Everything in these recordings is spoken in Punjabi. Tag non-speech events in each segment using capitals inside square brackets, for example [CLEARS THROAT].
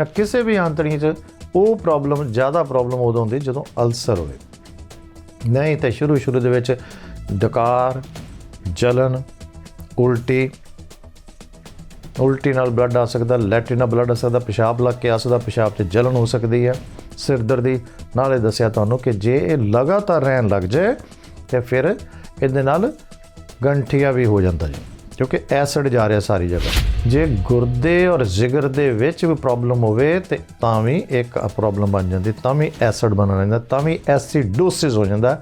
ਜਾਂ ਕਿਸੇ ਵੀ ਆਂਤੜੀ 'ਚ ਉਹ ਪ੍ਰੋਬਲਮ ਜ਼ਿਆਦਾ ਪ੍ਰੋਬਲਮ ਉਦੋਂ ਹੁੰਦੀ ਜਦੋਂ ਅਲਸਰ ਹੋਵੇ। ਨਹੀਂ ਤਾਂ ਸ਼ੁਰੂ ਸ਼ੁਰੂ ਦੇ ਵਿੱਚ ਡਕਾਰ, ਜਲਨ, ਉਲਟੀ ਉਲਟੀ ਨਾਲ ਬਲੱਡ ਆ ਸਕਦਾ, ਲੈਟਰਿਨ ਨਾਲ ਬਲੱਡ ਆ ਸਕਦਾ, ਪਿਸ਼ਾਬ ਲੱਗ ਕੇ ਆ ਸਕਦਾ, ਪਿਸ਼ਾਬ 'ਚ ਜਲਨ ਹੋ ਸਕਦੀ ਹੈ ਸਿਰ ਦਰਦੀ ਨਾਲੇ ਦੱਸਿਆ ਤੁਹਾਨੂੰ ਕਿ ਜੇ ਇਹ ਲਗਾਤਾਰ ਰਹਿਣ ਲੱਗ ਜਾਏ ਤੇ ਫਿਰ ਇਹਦੇ ਨਾਲ ਗੰਠੀਆ ਵੀ ਹੋ ਜਾਂਦਾ ਜੀ, ਕਿਉਂਕਿ ਐਸਿਡ ਜਾ ਰਿਹਾ ਸਾਰੀ ਜਗ੍ਹਾ। ਜੇ ਗੁਰਦੇ ਔਰ ਜਿਗਰ ਦੇ ਵਿੱਚ ਵੀ ਪ੍ਰੋਬਲਮ ਹੋਵੇ ਤੇ ਤਾਂ ਵੀ ਇੱਕ ਪ੍ਰੋਬਲਮ ਬਣ ਜਾਂਦੀ, ਤਾਂ ਵੀ ਐਸਿਡ ਬਣ ਜਾਂਦਾ ਤਾਂ ਵੀ ਐਸਿਡੋਸਿਸ ਹੋ ਜਾਂਦਾ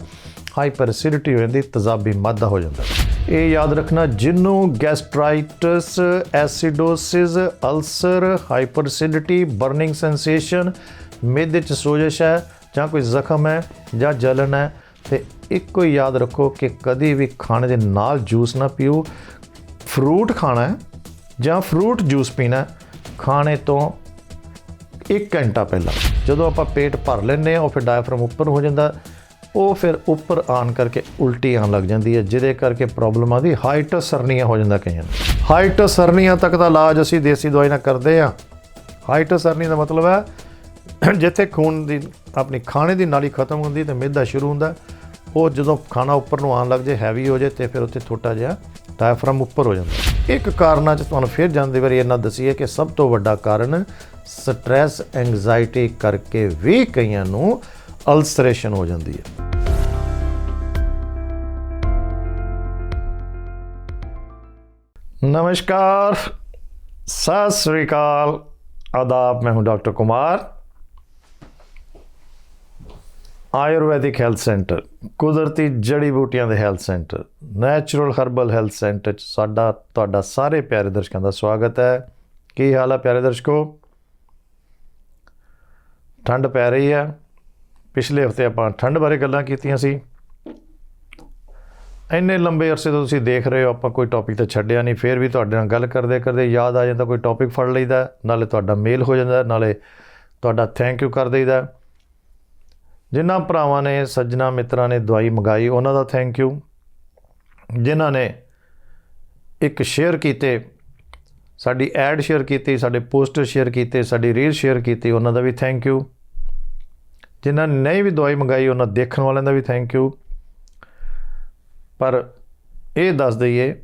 ਹਾਈਪਰ ਐਸਿਡਿਟੀ ਹੋ ਜਾਂਦੀ, ਤਜ਼ਾਬੀ ਮਾਦਾ ਹੋ ਜਾਂਦਾ। ਇਹ ਯਾਦ ਰੱਖਣਾ, ਜਿਹਨੂੰ gastritis acidosis ulcer hyper acidity burning sensation ਮਿਹਦੇ ਚ ਸੋਜਸ਼ ਹੈ ਜਾਂ ਕੋਈ ਜ਼ਖਮ ਹੈ ਜਾਂ ਜਲਨ ਹੈ, ਤੇ ਇੱਕੋ ਹੀ ਯਾਦ ਰੱਖੋ ਕਿ ਕਦੀ ਵੀ ਖਾਣੇ ਦੇ ਨਾਲ ਜੂਸ ਨਾ ਪੀਓ। ਫਰੂਟ ਖਾਣਾ ਹੈ ਜਾਂ ਫਰੂਟ ਜੂਸ ਪੀਣਾ ਖਾਣੇ ਤੋਂ 1 ਘੰਟਾ ਪਹਿਲਾਂ। ਜਦੋਂ ਆਪਾਂ ਪੇਟ ਭਰ ਲੈਂਦੇ ਆ ਉਹ ਫਿਰ ਡਾਇਫਰਮ ਉੱਪਰ ਹੋ ਜਾਂਦਾ। ਉਹ ਫਿਰ ਉੱਪਰ ਆਣ ਕਰਕੇ ਉਲਟੀ ਆਉਣ ਲੱਗ ਜਾਂਦੀ ਹੈ, ਜਿਹਦੇ ਕਰਕੇ ਪ੍ਰੋਬਲਮ ਆਦੀ ਹਾਈਟਸ ਸਰਨੀਆ ਹੋ ਜਾਂਦਾ ਕਈਆਂ ਨੂੰ। ਹਾਈਟਸ ਸਰਨੀਆ ਤੱਕ ਦਾ ਇਲਾਜ ਅਸੀਂ ਦੇਸੀ ਦਵਾਈ ਨਾਲ ਕਰਦੇ ਆ ਹਾਈਟਸ ਸਰਨੀ ਦਾ ਮਤਲਬ ਹੈ, ਜਿੱਥੇ ਖੂਨ ਦੀ, ਆਪਣੀ ਖਾਣੇ ਦੀ ਨਾਲੀ ਖਤਮ ਹੁੰਦੀ ਤੇ ਮਿਹਦਾ ਸ਼ੁਰੂ ਹੁੰਦਾ। ਉਹ ਜਦੋਂ ਖਾਣਾ ਉੱਪਰ ਨੂੰ ਆਉਣ ਲੱਗ ਜੇ ਹੈਵੀ ਹੋ ਜੇ ਤੇ ਫਿਰ ਉੱਥੇ ਛੋਟਾ ਜਿਹਾ ਡਾਇਫਰਾਮ ਉੱਪਰ ਹੋ ਜਾਂਦਾ ਇੱਕ ਕਾਰਨਾਂ ਚ ਤੁਹਾਨੂੰ ਫੇਰ ਜਾਂਦੇ ਵਾਰੀ ਇਹਨਾਂ ਦੱਸੀਏ ਕਿ ਸਭ ਤੋਂ ਵੱਡਾ ਕਾਰਨ ਸਟ੍ਰੈਸ ਐਂਗਜ਼ਾਇਟੀ ਕਰਕੇ ਵੀ ਕਈਆਂ ਨੂੰ ਅਲਸਰੇਸ਼ਨ ਹੋ ਜਾਂਦੀ ਹੈ। ਨਮਸਕਾਰ, ਸਤਿ ਸ੍ਰੀ ਅਕਾਲ। ਆਦਾਬ, ਮੈਂ ਹਾਂ doctor Kumar. Ayurvedic health centre, ਕੁਦਰਤੀ ਜੜੀ ਬੂਟੀਆਂ ਦੇ health centre, natural herbal health centre ਚ ਸਾਡਾ, ਤੁਹਾਡਾ ਸਾਰੇ ਪਿਆਰੇ ਦਰਸ਼ਕਾਂ ਦਾ ਸਵਾਗਤ ਹੈ। ਕੀ ਹਾਲ ਹੈ ਪਿਆਰੇ ਦਰਸ਼ਕੋ? ਠੰਡ ਪੈ ਰਹੀ ਹੈ। ਪਿਛਲੇ ਹਫ਼ਤੇ ਆਪਾਂ ਠੰਡ ਬਾਰੇ ਗੱਲਾਂ ਕੀਤੀਆਂ ਸੀ। ਇੰਨੇ ਲੰਬੇ ਅਰਸੇ ਤੋਂ ਤੁਸੀਂ ਦੇਖ ਰਹੇ ਹੋ, ਆਪਾਂ ਕੋਈ ਟੌਪਿਕ ਤਾਂ ਛੱਡਿਆ ਨਹੀਂ, ਫਿਰ ਵੀ ਤੁਹਾਡੇ ਨਾਲ ਗੱਲ ਕਰਦੇ ਕਰਦੇ ਯਾਦ ਆ ਜਾਂਦਾ, ਕੋਈ ਟੌਪਿਕ ਫੜ ਲਈਦਾ, ਨਾਲੇ ਤੁਹਾਡਾ ਮੇਲ ਹੋ ਜਾਂਦਾ, ਨਾਲੇ ਤੁਹਾਡਾ ਥੈਂਕ ਯੂ ਕਰ ਦਈਦਾ। ਜਿਨ੍ਹਾਂ ਭਰਾਵਾਂ ਨੇ, ਸੱਜਣਾ ਮਿੱਤਰਾਂ ਨੇ ਦਵਾਈ ਮੰਗਾਈ, ਉਹਨਾਂ ਦਾ ਥੈਂਕ ਯੂ ਜਿਨ੍ਹਾਂ ਨੇ ਇੱਕ ਸ਼ੇਅਰ ਕੀਤੇ, ਸਾਡੀ ਐਡ ਸ਼ੇਅਰ ਕੀਤੀ, ਸਾਡੇ ਪੋਸਟਰ ਸ਼ੇਅਰ ਕੀਤੇ, ਸਾਡੀ ਰੀਲ ਸ਼ੇਅਰ ਕੀਤੀ, ਉਹਨਾਂ ਦਾ ਵੀ ਥੈਂਕ ਯੂ ਜਿਨ੍ਹਾਂ ਨੇ ਨਹੀਂ ਵੀ ਦਵਾਈ ਮੰਗਾਈ, ਉਹਨਾਂ ਦੇਖਣ ਵਾਲਿਆਂ ਦਾ ਵੀ ਥੈਂਕ ਯੂ ਪਰ ਇਹ ਦੱਸ ਦਈਏ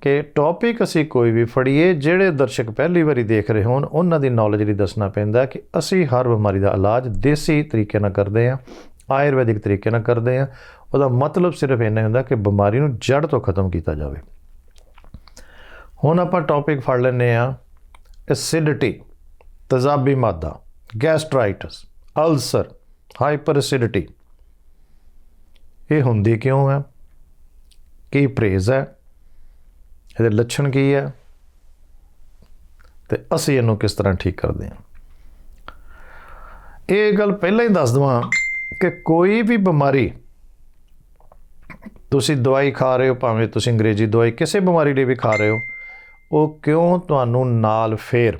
ਕਿ ਟੌਪਿਕ ਅਸੀਂ ਕੋਈ ਵੀ ਫੜੀਏ, ਜਿਹੜੇ ਦਰਸ਼ਕ ਪਹਿਲੀ ਵਾਰੀ ਦੇਖ ਰਹੇ ਹੋਣ, ਉਹਨਾਂ ਦੀ ਨੌਲੇਜ ਲਈ ਦੱਸਣਾ ਪੈਂਦਾ ਕਿ ਅਸੀਂ ਹਰ ਬਿਮਾਰੀ ਦਾ ਇਲਾਜ ਦੇਸੀ ਤਰੀਕੇ ਨਾਲ ਕਰਦੇ ਹਾਂ, ਆਯੁਰਵੈਦਿਕ ਤਰੀਕੇ ਨਾਲ ਕਰਦੇ ਹਾਂ। ਉਹਦਾ ਮਤਲਬ ਸਿਰਫ ਇੰਨਾ ਹੀ ਹੁੰਦਾ ਕਿ ਬਿਮਾਰੀ ਨੂੰ ਜੜ ਤੋਂ ਖਤਮ ਕੀਤਾ ਜਾਵੇ। ਹੁਣ ਆਪਾਂ ਟੌਪਿਕ ਫੜ ਲੈਂਦੇ ਆ ਐਸਿਡਿਟੀ ਤਜ਼ਾਬੀ ਮਾਦਾ ਗੈਸਟ੍ਰਾਈਟਸ ਅਲਸਰ ਹਾਈਪਰ ਐਸਿਡਿਟੀ ਇਹ ਹੁੰਦੀ ਕਿਉਂ ਹੈ? ਕੀ ਪ੍ਰੇਜ਼ ਹੈ? ਇਹਦੇ ਲੱਛਣ ਕੀ ਹੈ ਤੇ ਅਸੀਂ ਇਹਨੂੰ ਕਿਸ ਤਰ੍ਹਾਂ ਠੀਕ ਕਰਦੇ ਹਾਂ? ਇਹ ਗੱਲ ਪਹਿਲਾਂ ਹੀ ਦੱਸ ਦਵਾਂ ਕਿ ਕੋਈ ਵੀ ਬਿਮਾਰੀ ਤੁਸੀਂ ਦਵਾਈ ਖਾ ਰਹੇ ਹੋ, ਭਾਵੇਂ ਤੁਸੀਂ ਅੰਗਰੇਜ਼ੀ ਦਵਾਈ ਕਿਸੇ ਬਿਮਾਰੀ ਲਈ ਵੀ ਖਾ ਰਹੇ ਹੋ, ਉਹ ਕਿਉਂ ਤੁਹਾਨੂੰ ਨਾਲ ਫੇਰ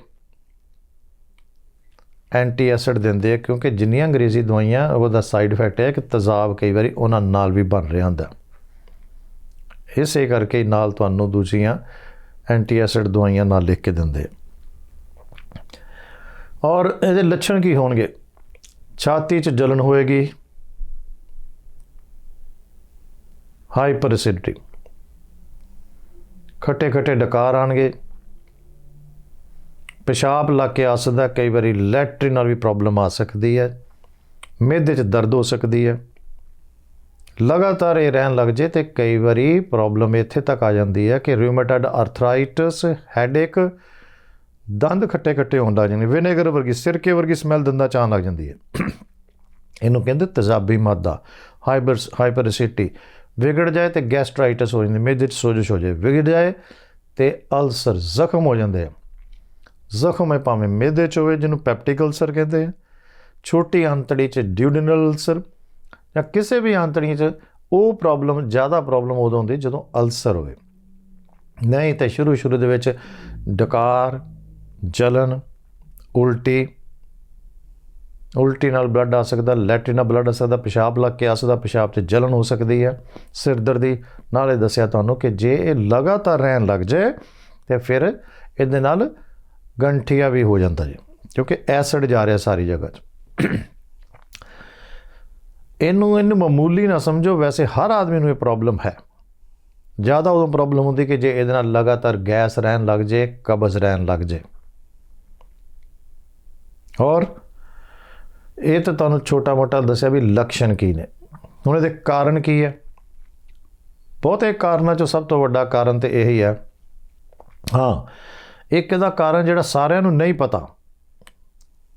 ਐਂਟੀ ਐਸਿਡ ਦਿੰਦੇ ਆ? ਕਿਉਂਕਿ ਜਿੰਨੀਆਂ ਅੰਗਰੇਜ਼ੀ ਦਵਾਈਆਂ, ਉਹਦਾ ਸਾਈਡ ਇਫੈਕਟ ਹੈ ਕਿ ਤਜਾਬ ਕਈ ਵਾਰੀ ਉਹਨਾਂ ਨਾਲ ਵੀ ਬਣ ਰਿਹਾ ਹੁੰਦਾ। ਇਸੇ ਕਰਕੇ ਨਾਲ ਤੁਹਾਨੂੰ ਦੂਜੀਆਂ ਐਂਟੀ ਐਸਿਡ ਦਵਾਈਆਂ ਨਾਲ ਲਿਖ ਕੇ ਦਿੰਦੇ ਔਰ ਇਹਦੇ ਲੱਛਣ ਕੀ ਹੋਣਗੇ? ਛਾਤੀ 'ਚ ਜਲਨ ਹੋਏਗੀ। ਹਾਈਪਰ ਐਸਿਡਿਟੀ ਖੱਟੇ ਖੱਟੇ ਡਕਾਰ ਆਣਗੇ। ਪਿਸ਼ਾਬ ਲੱਗ ਕੇ ਆ ਸਕਦਾ, ਕਈ ਵਾਰੀ ਲੈਟਰਿਨ ਨਾਲ ਵੀ ਪ੍ਰੋਬਲਮ ਆ ਸਕਦੀ ਹੈ। ਮਿਹਦੇ 'ਚ ਦਰਦ ਹੋ ਸਕਦੀ ਹੈ। ਲਗਾਤਾਰ ਇਹ ਰਹਿਣ ਲੱਗ ਜੇ ਤੇ ਕਈ ਵਾਰੀ ਪ੍ਰੋਬਲਮ ਇੱਥੇ ਤੱਕ ਆ ਜਾਂਦੀ ਹੈ ਕਿ ਰਿਊਮੇਟਾਇਡ ਆਰਥਰਾਈਟਸ ਹੈਡੇਕ ਦੰਦ ਖੱਟੇ ਖੱਟੇ ਹੋਣ ਲੱਗ ਜਾਂਦੇ ਵਿਨੇਗਰ ਵਰਗੀ, ਸਿਰਕੇ ਵਰਗੀ ਸਮੈਲ ਦੰਦਾਂ ਚ ਆਉਣ ਲੱਗ ਜਾਂਦੀ ਹੈ। ਇਹਨੂੰ ਕਹਿੰਦੇ ਤਜ਼ਾਬੀ ਮਾਦਾ ਹਾਈਪਰ ਹਾਈਪਰ ਵਿਗੜ ਜਾਏ ਤੇ ਗੈਸਟ੍ਰਾਈਟਸ ਹੋ ਜਾਂਦੀ ਮਿਹਦੇ ਚ ਸੋਜਸ਼ ਹੋ ਜਾਏ, ਵਿਗੜ ਜਾਏ ਤੇ ਅਲਸਰ ਜ਼ਖਮ ਹੋ ਜਾਂਦੇ ਆ। ਜ਼ਖਮ ਹੈ ਭਾਵੇਂ ਮਿਹਦੇ ਚ ਹੋਵੇ, ਜਿਹਨੂੰ ਪੈਪਟਿਕ ਅਲਸਰ ਕਹਿੰਦੇ ਆ। ਛੋਟੀ ਅੰਤੜੀ ਚ ਡਿਊਡਨਲ ਅਲਸਰ ਜਾਂ ਕਿਸੇ ਵੀ ਆਂਤੜੀ 'ਚ ਉਹ ਪ੍ਰੋਬਲਮ ਜ਼ਿਆਦਾ ਪ੍ਰੋਬਲਮ ਉਦੋਂ ਹੁੰਦੀ ਜਦੋਂ ਅਲਸਰ ਹੋਵੇ। ਨਹੀਂ ਤਾਂ ਸ਼ੁਰੂ ਸ਼ੁਰੂ ਦੇ ਵਿੱਚ ਡਕਾਰ, ਜਲਨ, ਉਲਟੀ ਉਲਟੀ ਨਾਲ ਬਲੱਡ ਆ ਸਕਦਾ, ਲੈਟਰਿਨ ਨਾਲ ਬਲੱਡ ਆ ਸਕਦਾ, ਪਿਸ਼ਾਬ ਲੱਗ ਕੇ ਆ ਸਕਦਾ, ਪਿਸ਼ਾਬ 'ਚ ਜਲਨ ਹੋ ਸਕਦੀ ਹੈ, ਸਿਰ ਦਰਦੀ ਨਾਲੇ ਦੱਸਿਆ ਤੁਹਾਨੂੰ ਕਿ ਜੇ ਇਹ ਲਗਾਤਾਰ ਰਹਿਣ ਲੱਗ ਜਾਏ, ਤੇ ਫਿਰ ਇਹਦੇ ਨਾਲ ਗੰਠੀਆ ਵੀ ਹੋ ਜਾਂਦਾ ਜੀ, ਕਿਉਂਕਿ ਐਸਿਡ ਜਾ ਰਿਹਾ ਸਾਰੀ ਜਗ੍ਹਾ 'ਚ। ਇਹਨੂੰ ਇਹਨੂੰ ਮਾਮੂਲੀ ਨਾ ਸਮਝੋ, ਵੈਸੇ ਹਰ ਆਦਮੀ ਨੂੰ ਇਹ ਪ੍ਰੋਬਲਮ ਹੈ। ਜ਼ਿਆਦਾ ਉਦੋਂ ਪ੍ਰੋਬਲਮ ਹੁੰਦੀ ਕਿ ਜੇ ਇਹਦੇ ਨਾਲ ਲਗਾਤਾਰ ਗੈਸ ਰਹਿਣ ਲੱਗ ਜੇ, ਕਬਜ਼ ਰਹਿਣ ਲੱਗ ਜੇ। ਔਰ ਇਹ ਤਾਂ ਤੁਹਾਨੂੰ ਛੋਟਾ-ਮੋਟਾ ਦੱਸਿਆ ਵੀ ਲੱਛਣ ਕੀ ਨੇ। ਹੁਣ ਇਹਦੇ ਕਾਰਨ ਕੀ ਹੈ? ਬਹੁਤੇ ਕਾਰਨਾਂ ਚੋਂ ਸਭ ਤੋਂ ਵੱਡਾ ਕਾਰਨ ਤੇ ਇਹੀ ਹੈ। ਹਾਂ, ਇੱਕ ਇਹਦਾ ਕਾਰਨ ਜਿਹੜਾ ਸਾਰਿਆਂ ਨੂੰ ਨਹੀਂ ਪਤਾ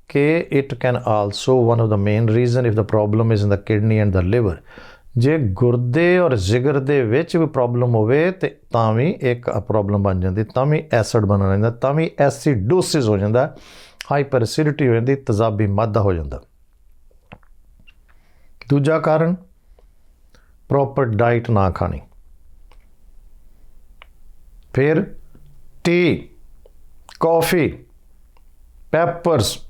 ਕਿ it can also one of the main reason if the problem is in the kidney and the liver ਜੇ ਗੁਰਦੇ ਔਰ ਜਿਗਰ ਦੇ ਵਿੱਚ ਵੀ ਪ੍ਰੋਬਲਮ ਹੋਵੇ ਤੇ ਤਾਂ ਵੀ ਇੱਕ ਪ੍ਰੋਬਲਮ ਬਣ ਜਾਂਦੀ, ਤਾਂ ਵੀ ਐਸਿਡ ਬਣ ਜਾਂਦਾ ਤਾਂ ਵੀ ਐਸਿਡੋਸਿਸ ਹੋ ਜਾਂਦਾ ਹਾਈਪਰ ਐਸਿਡਿਟੀ ਹੋ ਜਾਂਦੀ, ਤਜ਼ਾਬੀ ਮਾਦਾ ਹੋ ਜਾਂਦਾ। ਦੂਜਾ ਕਾਰਨ ਪ੍ਰੋਪਰ ਡਾਈਟ ਨਾ ਖਾਣੀ। ਫਿਰ tea coffee peppers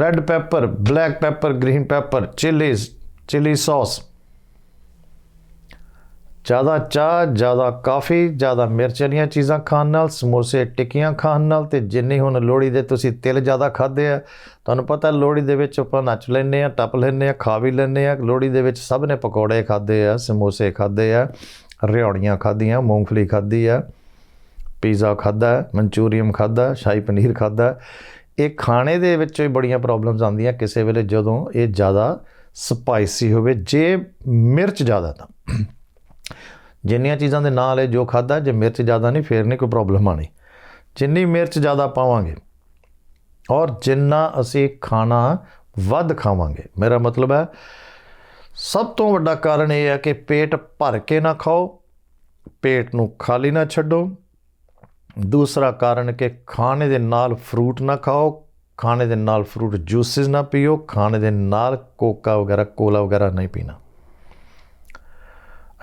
red pepper black pepper green pepper chillies chilli sauce ਜ਼ਿਆਦਾ ਚਾਹ, ਜ਼ਿਆਦਾ ਕਾਫੀ ਜ਼ਿਆਦਾ ਮਿਰਚ ਵਾਲੀਆਂ ਚੀਜ਼ਾਂ ਖਾਣ ਨਾਲ, ਸਮੋਸੇ ਟਿੱਕੀਆਂ ਖਾਣ ਨਾਲ ਤੇ ਜਿੰਨੀ ਹੁਣ ਲੋਹੜੀ ਦੇ ਤੁਸੀਂ ਤਿਲ ਜ਼ਿਆਦਾ ਖਾਦੇ ਆ, ਤੁਹਾਨੂੰ ਪਤਾ ਲੋਹੜੀ ਦੇ ਵਿੱਚ ਆਪਾਂ ਨੱਚ ਲੈਂਦੇ ਆ, ਟੱਪ ਲੈਂਦੇ ਆ, ਖਾ ਵੀ ਲੈਂਦੇ ਆ। ਲੋਹੜੀ ਦੇ ਵਿੱਚ ਸਭ ਨੇ ਪਕੌੜੇ ਖਾਦੇ ਆ, ਸਮੋਸੇ ਖਾਦੇ ਆ ਰਿਉੜੀਆਂ ਖਾਧੀਆਂ, ਮੂੰਗਫਲੀ ਖਾਧੀ ਆ, ਪੀਜ਼ਾ ਖਾਦਾ ਮਨਚੂਰੀਅਨ ਖਾਦਾ ਸ਼ਾਹੀ ਪਨੀਰ ਖਾਦਾ ਇਹ ਖਾਣੇ ਦੇ ਵਿੱਚ ਵੀ ਬੜੀਆਂ ਪ੍ਰੋਬਲਮਸ ਆਉਂਦੀਆਂ ਕਿਸੇ ਵੇਲੇ ਜਦੋਂ ਇਹ ਜ਼ਿਆਦਾ ਸਪਾਈਸੀ ਹੋਵੇ, ਜੇ ਮਿਰਚ ਜ਼ਿਆਦਾ ਤਾਂ। ਜਿੰਨੀਆਂ ਚੀਜ਼ਾਂ ਦੇ ਨਾਲ ਇਹ ਜੋ ਖਾਦਾ ਜੇ ਮਿਰਚ ਜ਼ਿਆਦਾ ਨਹੀਂ, ਫੇਰ ਨਹੀਂ ਕੋਈ ਪ੍ਰੋਬਲਮ ਆਣੀ ਜਿੰਨੀ ਮਿਰਚ ਜ਼ਿਆਦਾ ਪਾਵਾਂਗੇ ਔਰ ਜਿੰਨਾ ਅਸੀਂ ਖਾਣਾ ਵੱਧ ਖਾਵਾਂਗੇ। ਮੇਰਾ ਮਤਲਬ ਹੈ, ਸਭ ਤੋਂ ਵੱਡਾ ਕਾਰਨ ਇਹ ਹੈ ਕਿ ਪੇਟ ਭਰ ਕੇ ਨਾ ਖਾਓ, ਪੇਟ ਨੂੰ ਖਾਲੀ ਨਾ ਛੱਡੋ। ਦੂਸਰਾ ਕਾਰਨ ਕਿ ਖਾਣੇ ਦੇ ਨਾਲ ਫਰੂਟ ਨਾ ਖਾਓ, ਖਾਣੇ ਦੇ ਨਾਲ ਫਰੂਟ ਜੂਸਿਸ ਨਾ ਪੀਓ, ਖਾਣੇ ਦੇ ਨਾਲ ਕੋਕਾ ਵਗੈਰਾ, ਕੋਲਾ ਵਗੈਰਾ ਨਹੀਂ ਪੀਣਾ।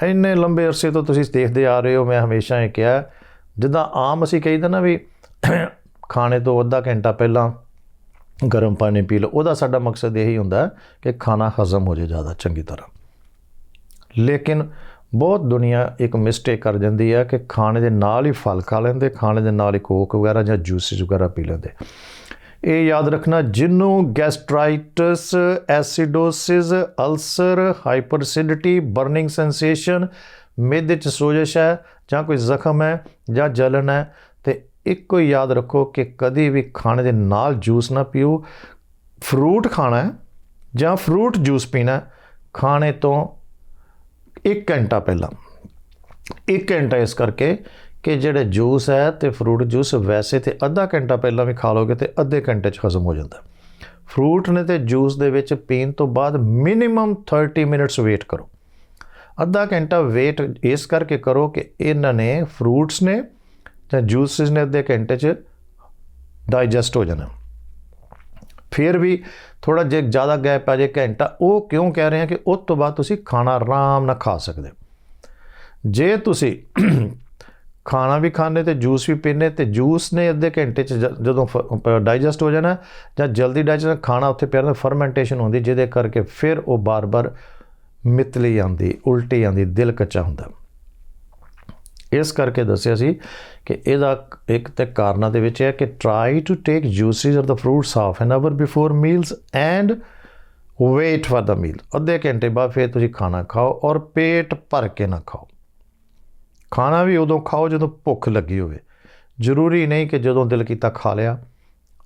ਇੰਨੇ ਲੰਬੇ ਅਰਸੇ ਤੋਂ ਤੁਸੀਂ ਦੇਖਦੇ ਆ ਰਹੇ ਹੋ, ਮੈਂ ਹਮੇਸ਼ਾ ਇਹ ਕਿਹਾ, ਜਿੱਦਾਂ ਆਮ ਅਸੀਂ ਕਹੀਦਾ ਨਾ ਵੀ [COUGHS] ਖਾਣੇ ਤੋਂ ਅੱਧਾ ਘੰਟਾ ਪਹਿਲਾਂ ਗਰਮ ਪਾਣੀ ਪੀ ਲਓ, ਉਹਦਾ ਸਾਡਾ ਮਕਸਦ ਇਹੀ ਹੁੰਦਾ ਕਿ ਖਾਣਾ ਹਜ਼ਮ ਹੋ ਜਾਏ ਜ਼ਿਆਦਾ, ਚੰਗੀ ਤਰ੍ਹਾਂ। ਲੇਕਿਨ ਬਹੁਤ ਦੁਨੀਆ ਇੱਕ ਮਿਸਟੇਕ ਕਰ ਜਾਂਦੀ ਹੈ ਕਿ ਖਾਣੇ ਦੇ ਨਾਲ ਹੀ ਫਲ ਖਾ ਲੈਂਦੇ, ਖਾਣੇ ਦੇ ਨਾਲ ਹੀ ਕੋਕ ਵਗੈਰਾ ਜਾਂ ਜੂਸਿਸ ਵਗੈਰਾ ਪੀ ਲੈਂਦੇ। ਇਹ ਯਾਦ ਰੱਖਣਾ ਜਿਹਨੂੰ gastritis acidosis ulcer hyperacidity burning sensation ਮਿਹਦੇ ਚ ਸੋਜਸ਼ ਹੈ ਜਾਂ ਕੋਈ ਜ਼ਖਮ ਹੈ ਜਾਂ ਜਲਨ ਹੈ, ਤੇ ਇੱਕੋ ਹੀ ਯਾਦ ਰੱਖੋ ਕਿ ਕਦੀ ਵੀ ਖਾਣੇ ਦੇ ਨਾਲ ਜੂਸ ਨਾ ਪੀਓ। ਫਰੂਟ ਖਾਣਾ ਹੈ ਜਾਂ ਫਰੂਟ ਜੂਸ ਪੀਣਾ ਖਾਣੇ ਤੋਂ 1 ਘੰਟਾ ਪਹਿਲਾਂ। 1 ਘੰਟਾ ਇਸ ਕਰਕੇ ਕਿ ਜਿਹੜੇ ਜੂਸ ਹੈ ਤੇ ਫਰੂਟ ਜੂਸ ਵੈਸੇ ਤੇ ਅੱਧਾ ਘੰਟਾ ਪਹਿਲਾਂ ਵੀ ਖਾ ਲੋਗੇ ਤੇ ਅੱਧੇ ਘੰਟੇ 'ਚ ਹਜ਼ਮ ਹੋ ਜਾਂਦਾ। ਫਰੂਟ ਨੇ ਤੇ ਜੂਸ ਦੇ ਵਿੱਚ ਪੀਣ ਤੋਂ ਬਾਅਦ ਮਿਨੀਮਮ 30 ਮਿੰਟਸ ਵੇਟ ਕਰੋ। ਅੱਧਾ ਘੰਟਾ ਵੇਟ ਇਸ ਕਰਕੇ ਕਰੋ ਕਿ ਇਹਨਾਂ ਨੇ ਫਰੂਟਸ ਨੇ ਜਾਂ ਜੂਸਿਸ ਨੇ ਅੱਧੇ ਘੰਟੇ 'ਚ ਡਾਈਜੈਸਟ ਹੋ ਜਾਣਾ। ਫਿਰ ਵੀ ਥੋੜਾ ਜੇ ਜ਼ਿਆਦਾ ਗੈਪ ਆ, ਜੇ ਘੰਟਾ, ਉਹ ਕਿਉਂ ਕਹਿ ਰਹੇ ਹਾਂ ਕਿ ਉਸ ਤੋਂ ਬਾਅਦ ਤੁਸੀਂ ਖਾਣਾ ਆਰਾਮ ਨਾਲ ਖਾ ਸਕਦੇ ਜੇ ਤੁਸੀਂ ਖਾਣਾ ਵੀ ਖਾਣੇ ਤੇ ਜੂਸ ਵੀ ਪੀਣੇ ਤੇ ਜੂਸ ਨੇ ਅੱਧੇ ਘੰਟੇ ਚ ਜਦੋਂ ਡਾਈਜੈਸਟ ਹੋ ਜਾਣਾ ਜਾਂ ਜਲਦੀ ਡਾਈਜੈਸਟ, ਖਾਣਾ ਉੱਥੇ ਪਿਆ ਰਹਿੰਦਾ, ਫਰਮੈਂਟੇਸ਼ਨ ਹੁੰਦੀ, ਜਿਹਦੇ ਕਰਕੇ ਫਿਰ ਉਹ ਬਾਰ-ਬਾਰ ਮਿਤਲੀ ਆਉਂਦੀ, ਉਲਟੀ ਆਉਂਦੀ, ਦਿਲ ਕੱਚਾ ਹੁੰਦਾ। ਇਸ ਕਰਕੇ ਦੱਸਿਆ ਸੀ ਕਿ ਇਹਦਾ ਇੱਕ ਤੇ ਕਾਰਨਾਂ ਦੇ ਵਿੱਚ ਹੈ ਕਿ try to take juices of the fruits half an hour before meals and wait for the meal ਅੱਧੇ ਘੰਟੇ ਬਾਅਦ ਫਿਰ ਤੁਸੀਂ ਖਾਣਾ ਖਾਓ ਔਰ ਪੇਟ ਭਰ ਕੇ ਨਾ ਖਾਓ। ਖਾਣਾ ਵੀ ਉਦੋਂ ਖਾਓ ਜਦੋਂ ਭੁੱਖ ਲੱਗੀ ਹੋਵੇ। ਜ਼ਰੂਰੀ ਨਹੀਂ ਕਿ ਜਦੋਂ ਦਿਲ ਕੀਤਾ ਖਾ ਲਿਆ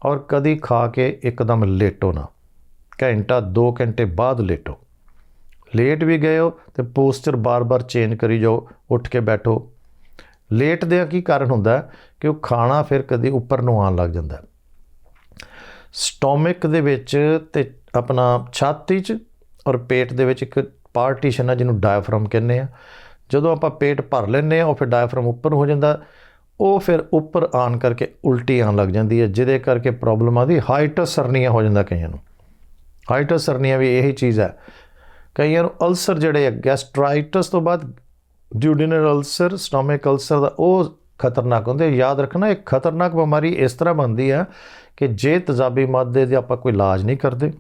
ਔਰ ਕਦੀ ਖਾ ਕੇ ਇੱਕਦਮ ਲੇਟੋ ਨਾ। ਘੰਟਾ 2 ਘੰਟੇ ਬਾਅਦ ਲੇਟੋ। ਲੇਟ ਵੀ ਗਏ ਹੋ ਤੇ ਪੋਸਚਰ ਬਾਰ-ਬਾਰ ਚੇਂਜ ਕਰੀ ਜਾਓ, ਉੱਠ ਕੇ ਬੈਠੋ ਲੇਟ ਦੇ ਕੀ ਕਾਰਨ ਹੁੰਦਾ ਕਿ ਉਹ ਖਾਣਾ ਫਿਰ ਕਦੇ ਉੱਪਰ ਨੂੰ ਆਉਣ ਲੱਗ ਜਾਂਦਾ ਸਟੋਮਕ ਦੇ ਵਿੱਚ ਤੇ ਆਪਣਾ ਛਾਤੀ 'ਚ ਔਰ ਪੇਟ ਦੇ ਵਿੱਚ ਇੱਕ ਪਾਰਟੀਸ਼ਨ ਹੈ ਜਿਹਨੂੰ ਡਾਇਫਰਮ ਕਹਿੰਦੇ ਆ। ਜਦੋਂ ਆਪਾਂ ਪੇਟ ਭਰ ਲੈਂਦੇ ਆ, ਉਹ ਫਿਰ ਡਾਇਫਰਮ ਉੱਪਰ ਹੋ ਜਾਂਦਾ। ਉਹ ਫਿਰ ਉੱਪਰ ਆਣ ਕਰਕੇ ਉਲਟੀ ਆਣ ਲੱਗ ਜਾਂਦੀ ਹੈ, ਜਿਹਦੇ ਕਰਕੇ ਪ੍ਰੋਬਲਮ ਆਦੀ ਹਾਈਟਸ ਸਰਨੀਆ ਹੋ ਜਾਂਦਾ ਕਈਆਂ ਨੂੰ। ਹਾਈਟਸ ਸਰਨੀਆ ਵੀ ਇਹੀ ਚੀਜ਼ ਹੈ। ਕਈਆਂ ਨੂੰ ਅਲਸਰ ਜਿਹੜੇ ਆ, ਗੈਸਟ੍ਰਾਈਟਸ ਤੋਂ ਬਾਅਦ ਡਿਊਡਿਨਲ ਅਲਸਰ, ਸਟੋਮਕ ਅਲਸਰ ਦਾ ਉਹ ਖਤਰਨਾਕ ਹੁੰਦੇ ਯਾਦ ਰੱਖਣਾ, ਇਹ ਖਤਰਨਾਕ ਬਿਮਾਰੀ ਇਸ ਤਰ੍ਹਾਂ ਬਣਦੀ ਹੈ ਕਿ ਜੇ ਤਜ਼ਾਬੀ ਮਾਦੇ ਦੇ ਆਪਾਂ ਕੋਈ ਇਲਾਜ ਨਹੀਂ ਕਰਦੇ,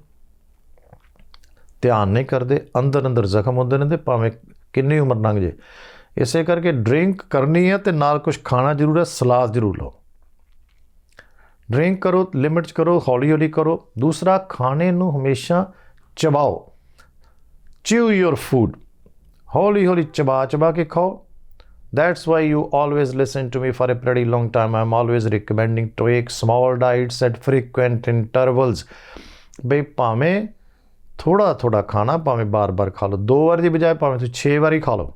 ਧਿਆਨ ਨਹੀਂ ਕਰਦੇ ਅੰਦਰ ਅੰਦਰ ਜ਼ਖਮ ਹੁੰਦੇ ਨੇ ਤੇ ਭਾਵੇਂ ਕਿੰਨੀ ਉਮਰ ਲੰਘ ਜੇ। ਇਸੇ ਕਰਕੇ ਡਰਿੰਕ ਕਰਨੀ ਹੈ ਤੇ ਨਾਲ ਕੁਝ ਖਾਣਾ ਜ਼ਰੂਰ ਹੈ ਸਲਾਦ ਜ਼ਰੂਰ ਲਓ। ਡਰਿੰਕ ਕਰੋ, ਲਿਮਿਟ 'ਚ ਕਰੋ ਹੌਲੀ ਹੌਲੀ ਕਰੋ। ਦੂਸਰਾ, ਖਾਣੇ ਨੂੰ ਹਮੇਸ਼ਾ ਚਬਾਓ। Chew your food. ਹੌਲੀ ਹੌਲੀ ਚਬਾ ਚਬਾ ਕੇ ਖਾਓ that's why you always listen to me for a pretty long time. I'm always recommending to take small diets at frequent intervals. ਬਈ ਭਾਵੇਂ ਥੋੜਾ ਥੋੜਾ ਖਾਣਾ ਭਾਵੇਂ ਬਾਰ-ਬਾਰ ਖਾ ਲਓ ਦੋ ਵਾਰ ਦੀ ਬਜਾਏ ਭਾਵੇਂ ਤੁਸੀਂ 6 ਵਾਰੀ ਖਾ ਲਓ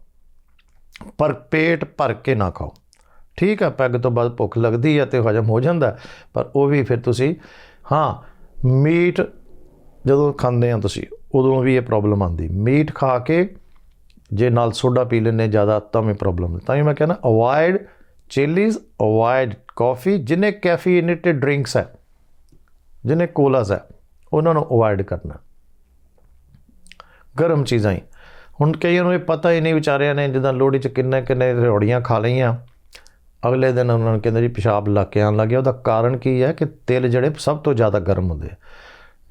ਪਰ ਪੇਟ ਭਰ ਕੇ ਨਾ ਖਾਓ ਠੀਕ ਹੈ ਪੈਗ ਤੋਂ ਬਾਅਦ ਭੁੱਖ ਲੱਗਦੀ ਹੈ ਤੇ ਹਜਮ ਹੋ ਜਾਂਦਾ ਪਰ ਉਹ ਵੀ ਫਿਰ ਤੁਸੀਂ ਹਾਂ ਮੀਟ ਜਦੋਂ ਖਾਂਦੇ ਆ ਤੁਸੀਂ ਉਦੋਂ ਵੀ ਇਹ ਪ੍ਰੋਬਲਮ ਆਉਂਦੀ ਮੀਟ ਖਾ ਕੇ ਜੇ ਨਾਲ ਸੋਡਾ ਪੀ ਲੈਂਦੇ ਜ਼ਿਆਦਾ, ਤਾਂ ਵੀ ਪ੍ਰੋਬਲਮ ਤਾਂ ਹੀ ਮੈਂ ਕਹਿੰਦਾ ਅਵੋਇਡ ਚਿਲੀਜ਼ ਅਵੋਇਡ ਕਾਫੀ ਜਿਹਨੇ ਕੈਫੀਨੇਟਡ ਡਰਿੰਕਸ ਹੈ ਜਿਹਨੇ ਕੋਲਾਸ ਹੈ, ਉਹਨਾਂ ਨੂੰ ਅਵੋਇਡ ਕਰਨਾ। ਗਰਮ ਚੀਜ਼ਾਂ ਹੀ। ਹੁਣ ਕਈਆਂ ਨੂੰ ਇਹ ਪਤਾ ਹੀ ਨਹੀਂ ਵਿਚਾਰਿਆਂ ਨੇ, ਜਿੱਦਾਂ ਲੋਹੜੀ 'ਚ ਕਿੰਨੇ ਕਿੰਨੇ ਰੋੜੀਆਂ ਖਾ ਲਈਆਂ। ਅਗਲੇ ਦਿਨ ਉਹਨਾਂ ਨੂੰ ਕਹਿੰਦੇ ਜੀ, ਪਿਸ਼ਾਬ ਲੱਗ ਕੇ ਆਉਣ ਲੱਗਿਆ ਉਹਦਾ ਕਾਰਨ ਕੀ ਹੈ ਕਿ ਤਿਲ ਜਿਹੜੇ ਸਭ ਤੋਂ ਜ਼ਿਆਦਾ ਗਰਮ ਹੁੰਦੇ ਆ।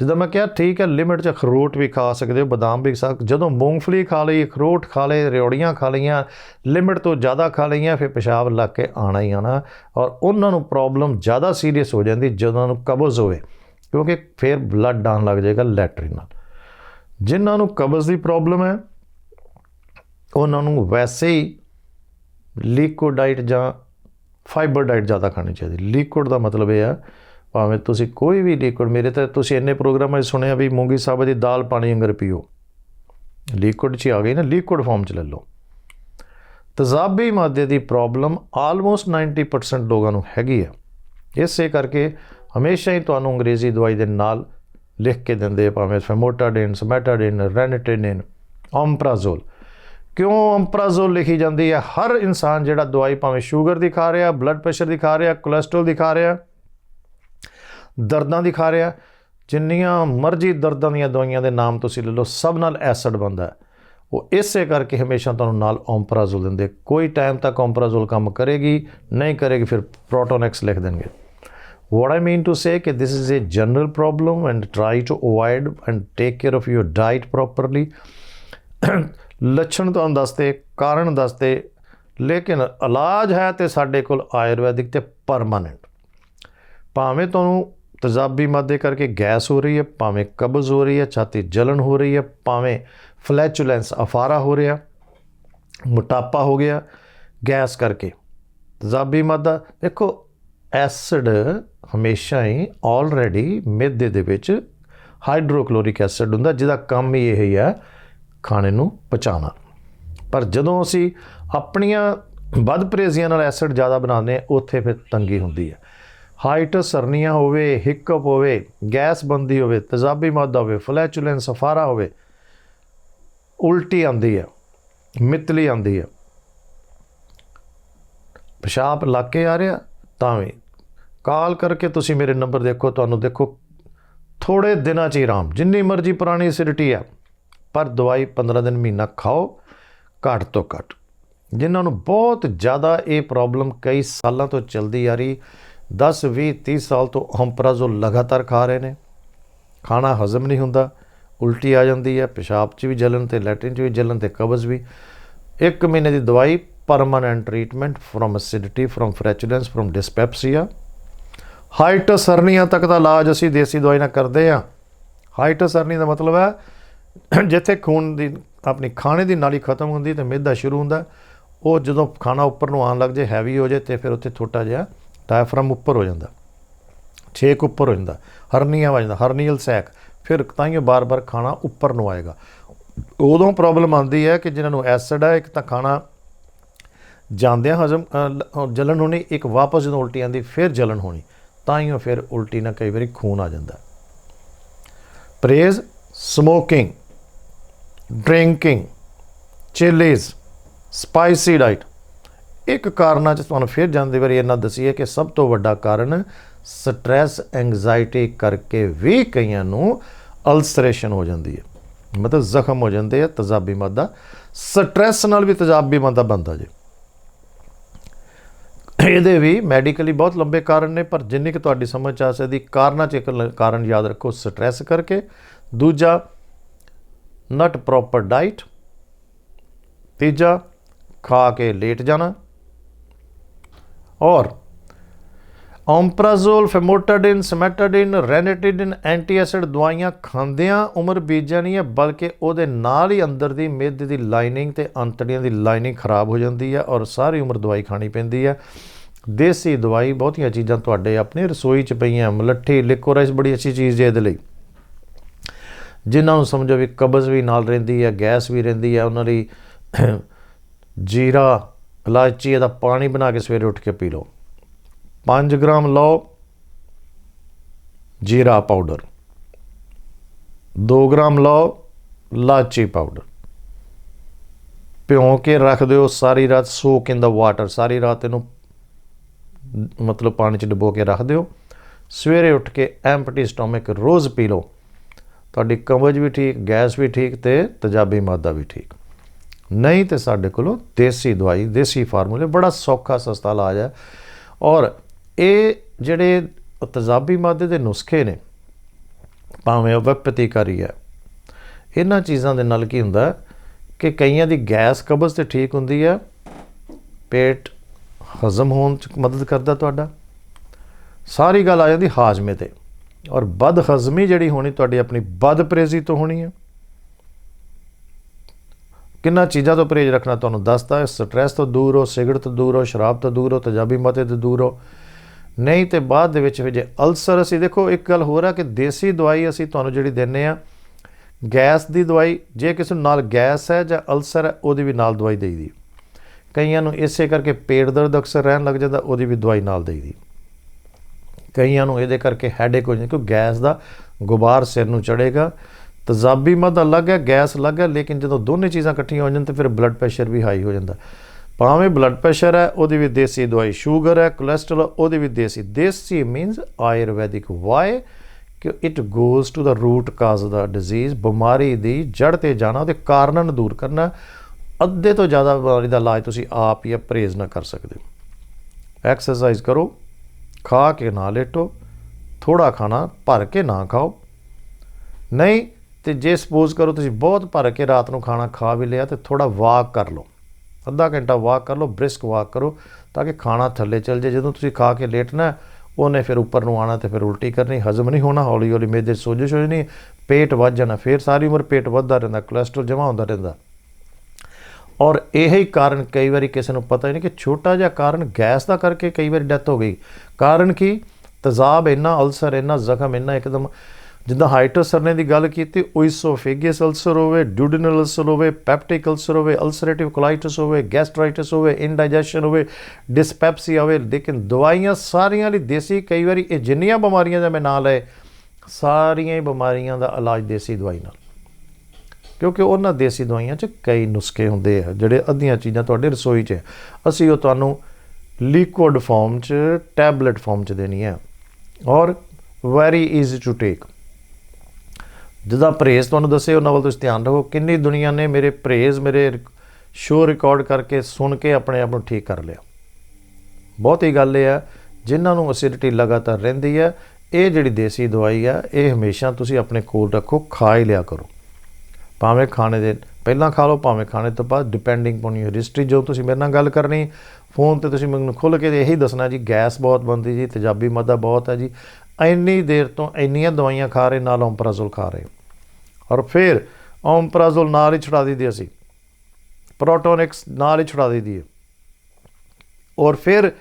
ਜਿੱਦਾਂ ਮੈਂ ਕਿਹਾ, ਠੀਕ ਹੈ ਲਿਮਿਟ 'ਚ ਅਖਰੋਟ ਵੀ ਖਾ ਸਕਦੇ ਹੋ, ਬਦਾਮ ਵੀ ਖਾ, ਜਦੋਂ ਮੂੰਗਫਲੀ ਖਾ ਲਈ, ਅਖਰੋਟ ਖਾ ਲਏ, ਰਿਓੜੀਆਂ ਖਾ ਲਈਆਂ ਲਿਮਿਟ ਤੋਂ ਜ਼ਿਆਦਾ ਖਾ ਲਈਆਂ, ਫਿਰ ਪਿਸ਼ਾਬ ਲੱਗ ਕੇ ਆਣਾ ਹੀ ਆਣਾ ਔਰ ਉਹਨਾਂ ਨੂੰ ਪ੍ਰੋਬਲਮ ਜ਼ਿਆਦਾ ਸੀਰੀਅਸ ਹੋ ਜਾਂਦੀ ਜਦੋਂ ਉਹਨਾਂ ਨੂੰ ਕਬਜ਼ ਹੋਵੇ, ਕਿਉਂਕਿ ਫਿਰ ਬਲੱਡ ਆਉਣ ਲੱਗ ਜਾਏਗਾ ਲੈਟਰਿਨ ਨਾਲ। ਜਿਨ੍ਹਾਂ ਨੂੰ ਕਬਜ਼ ਦੀ ਪ੍ਰੋਬਲਮ ਹੈ, ਉਹਨਾਂ ਨੂੰ ਵੈਸੇ ਹੀ ਲਿਕੁਇਡ ਡਾਈਟ ਜਾਂ ਫਾਈਬਰ ਡਾਈਟ ਜ਼ਿਆਦਾ ਖਾਣੀ ਚਾਹੀਦੀ। ਲਿਕੁਇਡ ਦਾ ਮਤਲਬ ਇਹ ਆ ਭਾਵੇਂ ਤੁਸੀਂ ਕੋਈ ਵੀ ਲਿਕੁਇਡ ਮੇਰੇ ਤਾਂ ਤੁਸੀਂ ਇੰਨੇ ਪ੍ਰੋਗਰਾਮਾਂ 'ਚ ਸੁਣਿਆ ਵੀ ਮੂੰਗੀ ਸਾਬਤ ਦੀ ਦਾਲ ਪਾਣੀ ਅੰਗਰ ਪੀਓ। ਲਿਕੁਇਡ 'ਚ ਆ ਗਈ ਨਾ ਲਿਕੁਇਡ ਫਾਰਮ 'ਚ ਲੈ ਲਓ। ਤਜ਼ਾਬੀ ਮਾਦੇ ਦੀ ਪ੍ਰੋਬਲਮ ਆਲਮੋਸਟ 90% ਲੋਕਾਂ ਨੂੰ ਹੈਗੀ ਆ। ਇਸੇ ਕਰਕੇ ਹਮੇਸ਼ਾ ਹੀ ਤੁਹਾਨੂੰ ਅੰਗਰੇਜ਼ੀ ਦਵਾਈ ਦੇ ਨਾਲ ਲਿਖ ਕੇ ਦਿੰਦੇ ਆ, ਭਾਵੇਂ ਫੈਮੋਟਾਡਿਨ ਸਮੈਟਾਡਿਨ ਰੈਨਿਟਿਨਿਨ ਓਮਪਰਾਜ਼ੋਲ ਕਿਉਂ ਓਮਪਰਾਜ਼ੋਲ ਲਿਖੀ ਜਾਂਦੀ ਹੈ ਹਰ ਇਨਸਾਨ ਜਿਹੜਾ ਦਵਾਈ ਭਾਵੇਂ ਸ਼ੂਗਰ ਦੀ ਖਾ ਰਿਹਾ ਬਲੱਡ ਪ੍ਰੈਸ਼ਰ ਦੀ ਖਾ ਰਿਹਾ ਕੋਲੇਸਟ੍ਰੋਲ ਦੀ ਖਾ ਰਿਹਾ ਦਰਦਾਂ ਦੀ ਖਾ ਰਿਹਾ। ਜਿੰਨੀਆਂ ਮਰਜ਼ੀ ਦਰਦਾਂ ਦੀਆਂ ਦਵਾਈਆਂ ਦੇ ਨਾਮ ਤੁਸੀਂ ਲੈ ਲਓ, ਸਭ ਨਾਲ ਐਸਿਡ ਬੰਦਾ ਉਹ ਇਸੇ ਕਰਕੇ ਹਮੇਸ਼ਾ ਤੁਹਾਨੂੰ ਨਾਲ ਓਮਪਰਾਜ਼ੋਲ ਦਿੰਦੇ ਕੋਈ ਟਾਈਮ ਤੱਕ ਓਮਪਰਾਜ਼ੋਲ ਕੰਮ ਕਰੇਗੀ, ਨਹੀਂ ਕਰੇਗੀ, ਫਿਰ ਪ੍ਰੋਟੋਨੈਕਸ ਲਿਖ ਦੇਣਗੇ। What i mean to say ਕਿ this is a general problem and try to avoid and take care of your diet properly ਲੱਛਣ ਤੁਹਾਨੂੰ ਦੱਸਦੇ, ਕਾਰਨ ਦੱਸਦੇ, ਲੇਕਿਨ ਇਲਾਜ ਹੈ ਤੇ ਸਾਡੇ ਕੋਲ ਆਯੁਰਵੈਦਿਕ ਤੇ ਪਰਮਾਨੈਂਟ ਭਾਵੇਂ ਤੁਹਾਨੂੰ ਤਜ਼ਾਬੀ ਮਾਦੇ ਕਰਕੇ ਗੈਸ ਹੋ ਰਹੀ ਹੈ, ਭਾਵੇਂ ਕਬਜ਼ ਹੋ ਰਹੀ ਹੈ, ਛਾਤੀ ਜਲਨ ਹੋ ਰਹੀ ਹੈ, ਭਾਵੇਂ ਫਲੈਚੂਲੈਂਸ ਅਫਾਰਾ ਹੋ ਰਿਹਾ, ਮੋਟਾਪਾ ਹੋ ਗਿਆ, ਗੈਸ ਕਰਕੇ। ਤੇਜ਼ਾਬੀ ਮਾਦਾ, ਦੇਖੋ, ਐਸਿਡ ਹਮੇਸ਼ਾ ਹੀ ਆਲਰੇਡੀ ਮਿੱਦੇ ਦੇ ਵਿੱਚ ਹਾਈਡਰੋਕਲੋਰਿਕ ਐਸਿਡ ਹੁੰਦਾ, ਜਿਹਦਾ ਕੰਮ ਹੀ ਇਹ ਹੀ ਹੈ ਖਾਣੇ ਨੂੰ ਪਚਾਉਣਾ। ਪਰ ਜਦੋਂ ਅਸੀਂ ਆਪਣੀਆਂ ਬਦਪਰੇਜ਼ੀਆਂ ਨਾਲ ਐਸਿਡ ਜ਼ਿਆਦਾ ਬਣਾਉਂਦੇ ਹਾਂ, ਉੱਥੇ ਫਿਰ ਤੰਗੀ ਹੁੰਦੀ ਹੈ। ਹਾਈਟ ਸਰਨੀਆਂ ਹੋਵੇ ਹਿੱਕਅਪ ਹੋਵੇ, ਗੈਸ ਬੰਦੀ ਹੋਵੇ, ਤਜ਼ਾਬੀ ਮਾਦਾ ਹੋਵੇ ਫਲੈਚੂਲੈਂਸ ਸਫਾਰਾ ਹੋਵੇ, ਉਲਟੀ ਆਉਂਦੀ ਹੈ ਮਿਤਲੀ ਆਉਂਦੀ ਹੈ ਪਿਸ਼ਾਬ ਲੱਗ ਕੇ ਆ ਰਿਹਾ, ਤਾਂ ਵੀ। ਕਾਲ ਕਰਕੇ ਤੁਸੀਂ ਮੇਰੇ ਨੰਬਰ ਦੇਖੋ, ਤੁਹਾਨੂੰ ਦੇਖੋ, ਥੋੜੇ ਦਿਨਾਂ 'ਚ ਹੀ ਆਰਾਮ। ਜਿੰਨੀ ਮਰਜ਼ੀ ਪੁਰਾਣੀ ਐਸਿਡਿਟੀ ਆ, ਪਰ ਦਵਾਈ 15 ਦਿਨ ਮਹੀਨਾ ਖਾਓ, ਘੱਟ ਤੋਂ ਘੱਟ। ਜਿਨ੍ਹਾਂ ਨੂੰ ਬਹੁਤ ਜ਼ਿਆਦਾ ਇਹ ਪ੍ਰੋਬਲਮ ਕਈ ਸਾਲਾਂ ਤੋਂ ਚੱਲਦੀ ਆ ਰਹੀ 10 20 30 ਸਾਲ ਤੋਂ ਹੰਪਰਾਜ਼ੋਲ ਲਗਾਤਾਰ ਖਾ ਰਹੇ ਨੇ। ਖਾਣਾ ਹਜ਼ਮ ਨਹੀਂ ਹੁੰਦਾ, ਉਲਟੀ ਆ ਜਾਂਦੀ ਹੈ, ਪਿਸ਼ਾਬ 'ਚ ਵੀ ਜਲਨ ਤੇ ਲੈਟਰਿਨ 'ਚ ਵੀ ਜਲਨ ਤੇ ਕਬਜ਼ ਵੀ। ਇੱਕ ਮਹੀਨੇ ਦੀ ਦਵਾਈ permanent treatment from acidity from flatulence from dyspepsia hiatus hernia ਤੱਕ ਦਾ ਇਲਾਜ ਅਸੀਂ ਦੇਸੀ ਦਵਾਈ ਨਾਲ ਕਰਦੇ ਆ ਹਾਈਟਸ ਹਰਨੀ ਦਾ ਮਤਲਬ ਹੈ, ਜਿੱਥੇ ਖੂਨ ਦੀ, ਆਪਣੀ ਖਾਣੇ ਦੀ ਨਾਲੀ ਖਤਮ ਹੁੰਦੀ ਤੇ ਮਿੱਦਾ ਸ਼ੁਰੂ ਹੁੰਦਾ, ਉਹ ਜਦੋਂ ਖਾਣਾ ਉੱਪਰ ਨੂੰ ਆਉਣ ਲੱਗ ਜੇ ਹੈਵੀ ਹੋ ਜੇ ਤੇ ਫਿਰ ਉੱਥੇ ਛੋਟਾ ਜਿਹਾ ਡਾਇਫਰਮ ਉੱਪਰ ਹੋ ਜਾਂਦਾ। ਛੇਕ ਉੱਪਰ ਹੋ ਜਾਂਦਾ। ਹਰਨੀਆ ਹੋ ਹਰਨੀਅਲ ਸੈਕ। ਫਿਰ ਤਾਂ ਹੀ ਬਾਰ-ਬਾਰ ਖਾਣਾ ਉੱਪਰ ਨੂੰ ਆਏਗਾ। ਉਦੋਂ ਪ੍ਰੋਬਲਮ ਆਉਂਦੀ ਹੈ ਕਿ ਜਿਨ੍ਹਾਂ ਨੂੰ ਐਸਿਡ ਹੈ ਇੱਕ ਤਾਂ ਖਾਣਾ ਜਾਂਦਿਆਂ ਹਜ਼ਮ ਅ, ਜਲਨ ਹੋਣੀ ਇੱਕ ਵਾਪਸ ਜਦੋਂ ਉਲਟੀ ਆਉਂਦੀ ਫਿਰ ਜਲਨ ਹੋਣੀ। ਤਾਂ ਫਿਰ ਉਲਟੀ ਨਾਲ ਕਈ ਵਾਰੀ ਖੂਨ ਆ ਜਾਂਦਾ। Praise smoking drinking chillies spicy diet ਇੱਕ ਕਾਰਨਾਂ ਚ ਤੁਹਾਨੂੰ ਫਿਰ ਜਾਂਦੇ ਵਾਰੀ ਇਹਨਾਂ ਦਸੀਏ ਕਿ ਸਭ ਤੋਂ ਵੱਡਾ ਕਾਰਨ ਸਟ੍ਰੈਸ ਐਂਗਜ਼ਾਇਟੀ ਕਰਕੇ ਵੀ ਕਈਆਂ ਨੂੰ ਅਲਸਰੇਸ਼ਨ ਹੋ ਜਾਂਦੀ ਹੈ। ਮਤਲਬ ਜ਼ਖਮ ਹੋ ਜਾਂਦੇ ਆ, ਤਜ਼ਾਬੀ ਮਾਦਾ। ਸਟ੍ਰੈਸ ਨਾਲ ਵੀ ਤਜ਼ਾਬੀ ਮਾਦਾ ਬਣਦਾ ਜੀ। ਇਹਦੇ ਵੀ ਮੈਡੀਕਲੀ ਬਹੁਤ ਲੰਬੇ ਕਾਰਨ ਨੇ, ਪਰ ਜਿੰਨੀ ਕਿ ਤੁਹਾਡੀ ਸਮਝ ਚ ਆ ਸਕਦੀ, ਕਾਰਨਾਂ ਚ ਇੱਕ ਲ- ਕਾਰਨ ਯਾਦ ਰੱਖੋ, ਸਟ੍ਰੈਸ ਕਰਕੇ। ਦੂਜਾ ਨਟ ਪ੍ਰੋਪਰ ਡਾਈਟ ਤੀਜਾ, ਖਾ ਕੇ ਲੇਟ ਜਾਣਾ। ਔਰ ਓਮਪਰਾਜ਼ੋਲ, ਫੈਮੋਟਾਡਿਨ, ਸਮੈਟਾਡਿਨ, ਰੈਨੇਟਿਡਿਨ, ਐਂਟੀਐਸਿਡ ਦਵਾਈਆਂ ਖਾਂਦਿਆਂ ਉਮਰ ਬੀਤ ਜਾਣੀ ਹੈ, ਬਲਕਿ ਉਹਦੇ ਨਾਲ ਹੀ ਅੰਦਰ ਦੀ ਮਿੱਧ ਦੀ ਲਾਈਨਿੰਗ ਤੇ ਅੰਤੜੀਆਂ ਦੀ ਲਾਈਨਿੰਗ ਖਰਾਬ ਹੋ ਜਾਂਦੀ ਹੈ ਔਰ ਸਾਰੀ ਉਮਰ ਦਵਾਈ ਖਾਣੀ ਪੈਂਦੀ ਹੈ। ਦੇਸੀ ਦਵਾਈ ਬਹੁਤੀਆਂ ਚੀਜ਼ਾਂ ਤੁਹਾਡੇ ਆਪਣੇ ਰਸੋਈ 'ਚ ਪਈਆਂ, ਮਲੱਠੀ ਲਿਕੋਰਾਈਸ ਬੜੀ ਅੱਛੀ ਚੀਜ਼ ਹੈ ਇਹਦੇ ਲਈ। ਜਿਨ੍ਹਾਂ ਨੂੰ ਸਮਝੋ ਵੀ ਕਬਜ਼ ਵੀ ਨਾਲ ਰਹਿੰਦੀ ਹੈ, ਗੈਸ ਵੀ ਰਹਿੰਦੀ ਹੈ, ਉਹਨਾਂ ਲਈ [CLEARS THROAT] ਜੀਰਾ ਇਲਾਇਚੀ ਇਹਦਾ ਪਾਣੀ ਬਣਾ ਕੇ ਸਵੇਰੇ ਉੱਠ ਕੇ ਪੀ ਲਓ। 5 ਗ੍ਰਾਮ ਲਓ ਜੀਰਾ ਪਾਊਡਰ। 2 ਗ੍ਰਾਮ ਲਓ ਲਾਚੀ ਪਾਊਡਰ। ਭਿਉਂ ਕੇ ਰੱਖ ਦਿਓ ਸਾਰੀ ਰਾਤ ਸੋਕ ਇਨ ਦਾ ਵਾਟਰ ਸਾਰੀ ਰਾਤ ਇਹਨੂੰ ਮਤਲਬ ਪਾਣੀ 'ਚ ਡੁਬੋ ਕੇ ਰੱਖ ਦਿਓ। ਸਵੇਰੇ ਉੱਠ ਕੇ ਐਮਪਟੀ ਸਟੋਮਕ ਰੋਜ਼ ਪੀ ਲਓ। ਤੁਹਾਡੀ ਕਬਜ਼ ਵੀ ਠੀਕ, ਗੈਸ ਵੀ ਠੀਕ ਤੇ ਤਜਾਬੀ ਮਾਦਾ ਵੀ ਠੀਕ। ਨਹੀਂ ਤੇ ਸਾਡੇ ਕੋਲੋਂ ਦੇਸੀ ਦਵਾਈ, ਦੇਸੀ ਫਾਰਮੂਲੇ, ਬੜਾ ਸੌਖਾ ਸਸਤਾ ਇਲਾਜ ਹੈ। ਔਰ ਇਹ ਜਿਹੜੇ ਤੇਜ਼ਾਬੀ ਮਾਦੇ ਦੇ ਨੁਸਖੇ ਨੇ, ਭਾਵੇਂ ਉਹ ਵਿਪਤੀਕਾਰੀ ਹੈ, ਇਹਨਾਂ ਚੀਜ਼ਾਂ ਦੇ ਨਾਲ ਕੀ ਹੁੰਦਾ ਕਿ ਕਈਆਂ ਦੀ ਗੈਸ ਕਬਜ਼ ਤੇ ਠੀਕ ਹੁੰਦੀ ਹੈ, ਪੇਟ ਹਜ਼ਮ ਹੋਣ ਚ ਮਦਦ ਕਰਦਾ ਤੁਹਾਡਾ, ਸਾਰੀ ਗੱਲ ਆ ਜਾਂਦੀ ਹਾਜ਼ਮੇ ਤੇ। ਔਰ ਬਦ ਹਜ਼ਮੀ ਜਿਹੜੀ ਹੋਣੀ, ਤੁਹਾਡੀ ਆਪਣੀ ਬਦ ਪ੍ਰੇਜ਼ੀ ਤੋਂ ਹੋਣੀ ਹੈ। ਕਿੰਨਾ ਚੀਜ਼ਾਂ ਤੋਂ ਪਰਹੇਜ਼ ਰੱਖਣਾ ਤੁਹਾਨੂੰ ਦੱਸਦਾ ਹੈ ਸਟ੍ਰੈਸ ਤੋਂ ਦੂਰ ਹੋ ਸਿਗਰਟ ਤੋਂ ਦੂਰ ਹੋ ਸ਼ਰਾਬ ਤੋਂ ਦੂਰ ਹੋ ਤਜਾਬੀ ਮਤੇ ਤੋਂ ਦੂਰ ਹੋ ਨਹੀਂ ਤੇ ਬਾਅਦ ਦੇ ਵਿੱਚ ਵੀ ਜੇ ਅਲਸਰ ਅਸੀਂ ਦੇਖੋ, ਇੱਕ ਗੱਲ ਹੋਰ ਆ ਕਿ ਦੇਸੀ ਦਵਾਈ ਅਸੀਂ ਤੁਹਾਨੂੰ ਜਿਹੜੀ ਦਿੰਨੇ ਆ, ਗੈਸ ਦੀ ਦਵਾਈ, ਜੇ ਕਿਸੇ ਨੂੰ ਨਾਲ ਗੈਸ ਹੈ ਜਾਂ ਅਲਸਰ ਹੈ, ਉਹਦੀ ਵੀ ਨਾਲ ਦਵਾਈ ਦੇਈਦੀ ਕਈਆਂ ਨੂੰ ਇਸੇ ਕਰਕੇ ਪੇਟ ਦਰਦ ਅਕਸਰ ਰਹਿਣ ਲੱਗ ਜਾਂਦਾ, ਉਹਦੀ ਵੀ ਦਵਾਈ ਨਾਲ ਦੇਈਦੀ ਕਈਆਂ ਨੂੰ ਇਹਦੇ ਕਰਕੇ ਹੈਡੇਕ ਹੋ ਜਾਂਦੀ, ਕਿਉਂਕਿ ਗੈਸ ਦਾ ਗੁਬਾਰ ਸਿਰ ਨੂੰ ਚੜੇਗਾ ਤਜ਼ਾਬੀ ਮਦ ਅਲੱਗ ਹੈ, ਗੈਸ ਅਲੱਗ ਹੈ, ਲੇਕਿਨ ਜਦੋਂ ਦੋਨੇ ਚੀਜ਼ਾਂ ਇਕੱਠੀਆਂ ਹੋ ਜਾਣ ਤੇ ਫਿਰ ਬਲੱਡ ਪ੍ਰੈਸ਼ਰ ਵੀ ਹਾਈ ਹੋ ਜਾਂਦਾ। ਭਾਵੇਂ ਬਲੱਡ ਪ੍ਰੈਸ਼ਰ ਹੈ, ਉਹਦੀ ਵੀ ਦੇਸੀ ਦਵਾਈ ਸ਼ੂਗਰ ਹੈ ਕੋਲੇਸਟ੍ਰੋਲ ਉਹਦੀ ਵੀ ਦੇਸੀ। ਦੇਸੀ ਮੀਨਸ ਆਯੁਰਵੈਦਿਕ। ਵਾਈ ਕਿ it goes to the root cause the disease ਬਿਮਾਰੀ ਦੀ ਜੜ ਤੇ ਜਾਣਾ, ਉਹਦੇ ਕਾਰਨਾਂ ਨੂੰ ਦੂਰ ਕਰਨਾ। ਅੱਧੇ ਤੋਂ ਜ਼ਿਆਦਾ ਬਿਮਾਰੀ ਦਾ ਇਲਾਜ ਤੁਸੀਂ ਆਪ ਹੀ ਪਰਹੇਜ਼ ਨਾ ਕਰ ਸਕਦੇ। ਐਕਸਰਸਾਈਜ਼ ਕਰੋ, ਖਾ ਕੇ ਨਾ ਲੇਟੋ ਥੋੜਾ ਖਾਣਾ ਭਰ ਕੇ ਨਾ ਖਾਓ। ਨਹੀਂ ਤੇ ਜੇ ਸਪੋਜ਼ ਕਰੋ ਤੁਸੀਂ ਬਹੁਤ ਭਰ ਕੇ ਰਾਤ ਨੂੰ ਖਾਣਾ ਖਾ ਵੀ ਲਿਆ ਤੇ ਥੋੜਾ ਵਾਕ ਕਰ ਲਓ। ਅੱਧਾ ਘੰਟਾ ਵਾਕ ਕਰ ਲਓ, ਬ੍ਰਿਸਕ ਵਾਕ ਕਰੋ ਤਾਂ ਕਿ ਖਾਣਾ ਥੱਲੇ ਚੱਲ ਜਾਏ। ਜਦੋਂ ਤੁਸੀਂ ਖਾ ਕੇ ਲੇਟਣਾ ਉਹਨੇ ਫਿਰ ਉੱਪਰ ਨੂੰ ਆਣਾ ਤੇ ਫਿਰ ਉਲਟੀ ਕਰਨੀ, ਹਜ਼ਮ ਨਹੀਂ ਹੋਣਾ ਹੌਲੀ ਹੌਲੀ ਮੇਦੇ ਸੋਜਸ਼ ਹੋ ਜਾਣੀ, ਪੇਟ ਵੱਧ ਜਾਣਾ, ਫਿਰ ਸਾਰੀ ਉਮਰ ਪੇਟ ਵੱਧਦਾ ਰਹਿੰਦਾ ਕੋਲੇਸਟ੍ਰੋਲ ਜਮਾ ਹੁੰਦਾ ਰਹਿੰਦਾ। ਔਰ ਇਹ ਹੀ ਕਾਰਨ ਕਈ ਵਾਰੀ ਕਿਸੇ ਨੂੰ ਪਤਾ ਹੀ ਨਹੀਂ ਕਿ ਛੋਟਾ ਜਿਹਾ ਕਾਰਨ ਗੈਸ ਦਾ ਕਰਕੇ ਕਈ ਵਾਰੀ ਡੈਥ ਹੋ ਗਈ। ਕਾਰਨ ਕੀ? ਤਜ਼ਾਬ ਇੰਨਾ, ਅਲਸਰ ਇੰਨਾ, ਜ਼ਖਮ ਇੰਨਾ, ਇੱਕਦਮ ਜਿੱਦਾਂ ਹਾਈਟਸ ਸਰਨੇ ਦੀ ਗੱਲ ਕੀਤੀ ਓਇਸੋਫੇਗਸ ਅਲਸਰ ਹੋਵੇ ਡਿਊਡਨਲ ਅਲਸਰ ਹੋਵੇ ਪੈਪਟਿਕ ਅਲਸਰ ਹੋਵੇ ਅਲਸਰੇਟਿਵ ਕੋਲਾਈਟਿਸ ਹੋਵੇ ਗੈਸਟ੍ਰਾਈਟਿਸ ਹੋਵੇ ਇਨਡਾਈਜੈਸ਼ਨ ਹੋਵੇ ਡਿਸਪੈਪਸੀ ਹੋਵੇ, ਲੇਕਿਨ ਦਵਾਈਆਂ ਸਾਰੀਆਂ ਲਈ ਦੇਸੀ, ਕਈ ਵਾਰੀ ਇਹ ਜਿੰਨੀਆਂ ਬਿਮਾਰੀਆਂ ਦਾ ਮੈਂ ਨਾਂ ਲਏ, ਸਾਰੀਆਂ ਹੀ ਬਿਮਾਰੀਆਂ ਦਾ ਇਲਾਜ ਦੇਸੀ ਦਵਾਈ ਨਾਲ। ਕਿਉਂਕਿ ਉਹਨਾਂ ਦੇਸੀ ਦਵਾਈਆਂ 'ਚ ਕਈ ਨੁਸਖੇ ਹੁੰਦੇ ਆ, ਜਿਹੜੇ ਅੱਧੀਆਂ ਚੀਜ਼ਾਂ ਤੁਹਾਡੇ ਰਸੋਈ 'ਚ ਅਸੀਂ ਉਹ ਤੁਹਾਨੂੰ ਲਿਕੁਇਡ ਫਾਰਮ 'ਚ, ਟੈਬਲੇਟ ਫਾਰਮ 'ਚ ਦੇਣੀ ਹੈ ਔਰ ਵੈਰੀ ਈਜ਼ੀ ਟੂ ਟੇਕ ਜਿਹਦਾ ਪ੍ਰੇਜ਼ ਤੁਹਾਨੂੰ ਦੱਸੇ, ਉਹਨਾਂ ਵੱਲ ਤੁਸੀਂ ਧਿਆਨ ਰੱਖੋ। ਕਿੰਨੀ ਦੁਨੀਆ ਨੇ ਮੇਰੇ ਪ੍ਰੇਜ਼ ਮੇਰੇ ਸ਼ੋਅ ਰਿਕਾਰਡ ਕਰਕੇ ਸੁਣ ਕੇ ਆਪਣੇ ਆਪ ਨੂੰ ਠੀਕ ਕਰ ਲਿਆ। ਬਹੁਤੀ ਗੱਲ ਇਹ ਆ, ਜਿਨ੍ਹਾਂ ਨੂੰ ਐਸਿਡਿਟੀ ਲਗਾਤਾਰ ਰਹਿੰਦੀ ਹੈ ਇਹ ਜਿਹੜੀ ਦੇਸੀ ਦਵਾਈ ਆ, ਇਹ ਹਮੇਸ਼ਾ ਤੁਸੀਂ ਆਪਣੇ ਕੋਲ ਰੱਖੋ, ਖਾ ਹੀ ਲਿਆ ਕਰੋ। ਭਾਵੇਂ ਖਾਣੇ ਦੇ, ਪਹਿਲਾਂ ਖਾ ਲਓ, ਭਾਵੇਂ ਖਾਣੇ ਤੋਂ ਬਾਅਦ ਡਿਪੈਂਡਿੰਗ ਔਨ ਯੂਰ ਹਿਸਟਰੀ ਜੋ ਤੁਸੀਂ ਮੇਰੇ ਨਾਲ ਗੱਲ ਕਰਨੀ ਫੋਨ ਤੇ ਤੁਸੀਂ ਮੈਨੂੰ ਖੁੱਲ ਕੇ ਇਹੀ ਦੱਸਣਾ ਜੀ ਗੈਸ ਬਹੁਤ ਬੰਦੀ ਜੀ, ਤੇਜ਼ਾਬੀ ਮਾਦਾ ਬਹੁਤ ਹੈ ਜੀ, ਇੰਨੀ ਦੇਰ ਤੋਂ ਇੰਨੀਆਂ ਦਵਾਈਆਂ ਖਾ ਰਹੇ, ਨਾਲ ਓਮਪਰਾਜ਼ੋਲ ਖਾ ਰਹੇ। ਔਰ ਫਿਰ ਓਮਪਰਾਜ਼ੋਲ ਨਾਲ ਹੀ ਛੁਡਾ ਦਈਦੀ ਅਸੀਂ। ਪ੍ਰੋਟੋਨਿਕਸ ਨਾਲ ਹੀ ਛੁਡਾ ਦਈਦੀ ਹੈ। ਔਰ ਫਿਰ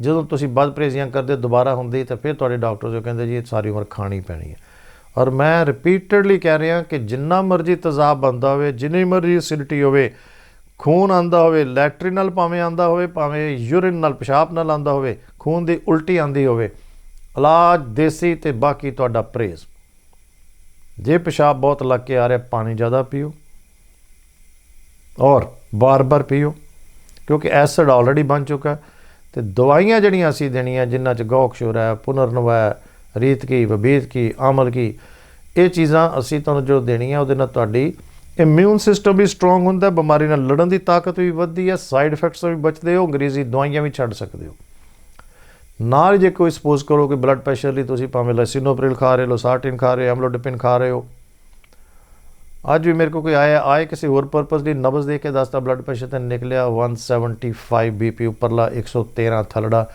ਜਦੋਂ ਤੁਸੀਂ ਬਦ ਪ੍ਰੇਜ਼ੀਆਂ ਕਰਦੇ ਦੁਬਾਰਾ ਹੁੰਦੀ ਤਾਂ ਫਿਰ ਤੁਹਾਡੇ ਡਾਕਟਰ ਜੋ ਕਹਿੰਦੇ ਜੀ, ਇਹ ਸਾਰੀ ਉਮਰ ਖਾਣੀ ਪੈਣੀ ਹੈ। ਔਰ ਮੈਂ ਰਿਪੀਟਡਲੀ ਕਹਿ ਰਿਹਾ ਕਿ ਜਿੰਨਾ ਮਰਜ਼ੀ ਤਜ਼ਾਬ ਬੰਦਾ ਹੋਵੇ, ਜਿੰਨੀ ਮਰਜ਼ੀ ਐਸਿਡਿਟੀ ਹੋਵੇ, ਖੂਨ ਆਂਦਾ ਹੋਵੇ, ਲੈਟਰਿਨ ਨਾਲ ਭਾਵੇਂ ਆਂਦਾ ਹੋਵੇ, ਭਾਵੇਂ ਯੂਰਿਨ ਨਾਲ, ਪਿਸ਼ਾਬ ਨਾਲ ਆਂਦਾ ਹੋਵੇ, ਖੂਨ ਦੀ ਉਲਟੀ ਆਂਦੀ ਹੋਵੇ, ਇਲਾਜ ਦੇਸੀ ਤੇ ਬਾਕੀ ਤੁਹਾਡਾ ਪ੍ਰੇਜ਼। ਜੇ ਪਿਸ਼ਾਬ ਬਹੁਤ ਲੱਗ ਕੇ ਆ ਰਿਹਾ, ਪਾਣੀ ਜ਼ਿਆਦਾ ਪੀਓ ਔਰ ਬਾਰ-ਬਾਰ ਪੀਓ, ਕਿਉਂਕਿ ਐਸਿਡ ਆਲਰੇਡੀ ਬਣ ਚੁੱਕਾ ਤੇ ਦਵਾਈਆਂ ਜਿਹੜੀਆਂ ਅਸੀਂ ਦੇਣੀਆਂ, ਜਿਨ੍ਹਾਂ ਚ ਗੌਕਸ਼ੁਰ ਹੈ, ਪੁਨਰਨਵਾ ਰੀਤ ਕੀ ਵਬੀਤ ਕੀ ਆਮਲ ਕੀ, ਇਹ ਚੀਜ਼ਾਂ ਅਸੀਂ ਤੁਹਾਨੂੰ ਜੋ ਦੇਣੀਆਂ, ਉਹਦੇ ਨਾਲ ਤੁਹਾਡੀ ਇਮਿਊਨ ਸਿਸਟਮ ਵੀ ਸਟਰੋਂਗ ਹੁੰਦਾ ਬਿਮਾਰੀ ਨਾਲ ਲੜਨ ਦੀ ਤਾਕਤ ਵੀ ਵੱਧਦੀ ਹੈ ਸਾਈਡ ਇਫੈਕਟਸ ਤੋਂ ਵੀ ਬਚਦੇ ਹੋ, ਅੰਗਰੇਜ਼ੀ ਦਵਾਈਆਂ ਵੀ ਛੱਡ ਸਕਦੇ ਹੋ। ਨਾਲ ਜੇ ਕੋਈ ਸਪੋਜ਼ ਕਰੋ ਕਿ ਬਲੱਡ ਪ੍ਰੈਸ਼ਰ ਲਈ ਤੁਸੀਂ ਭਾਵੇਂ ਲਸਿਨੋਪ੍ਰਿਲ ਖਾ ਰਹੇ ਹੋ ਲੋਸਾਰਟਿਨ ਖਾ ਰਹੇ ਹੋ ਐਮਲੋਡਿਪਿਨ ਖਾ ਰਹੇ ਹੋ ਅੱਜ ਵੀ ਮੇਰੇ ਕੋ ਕੋਈ ਆਇਆ ਆਏ ਕਿਸੇ ਹੋਰ ਪਰਪਸ ਲਈ ਨਬਜ਼ ਦੇ ਕੇ ਦੱਸਦਾ ਬਲੱਡ ਪ੍ਰੈਸ਼ਰ ਤੇ ਨਿਕਲਿਆ 175 ਬੀਪੀ ਉੱਪਰਲਾ 113 ਥਲੜਾ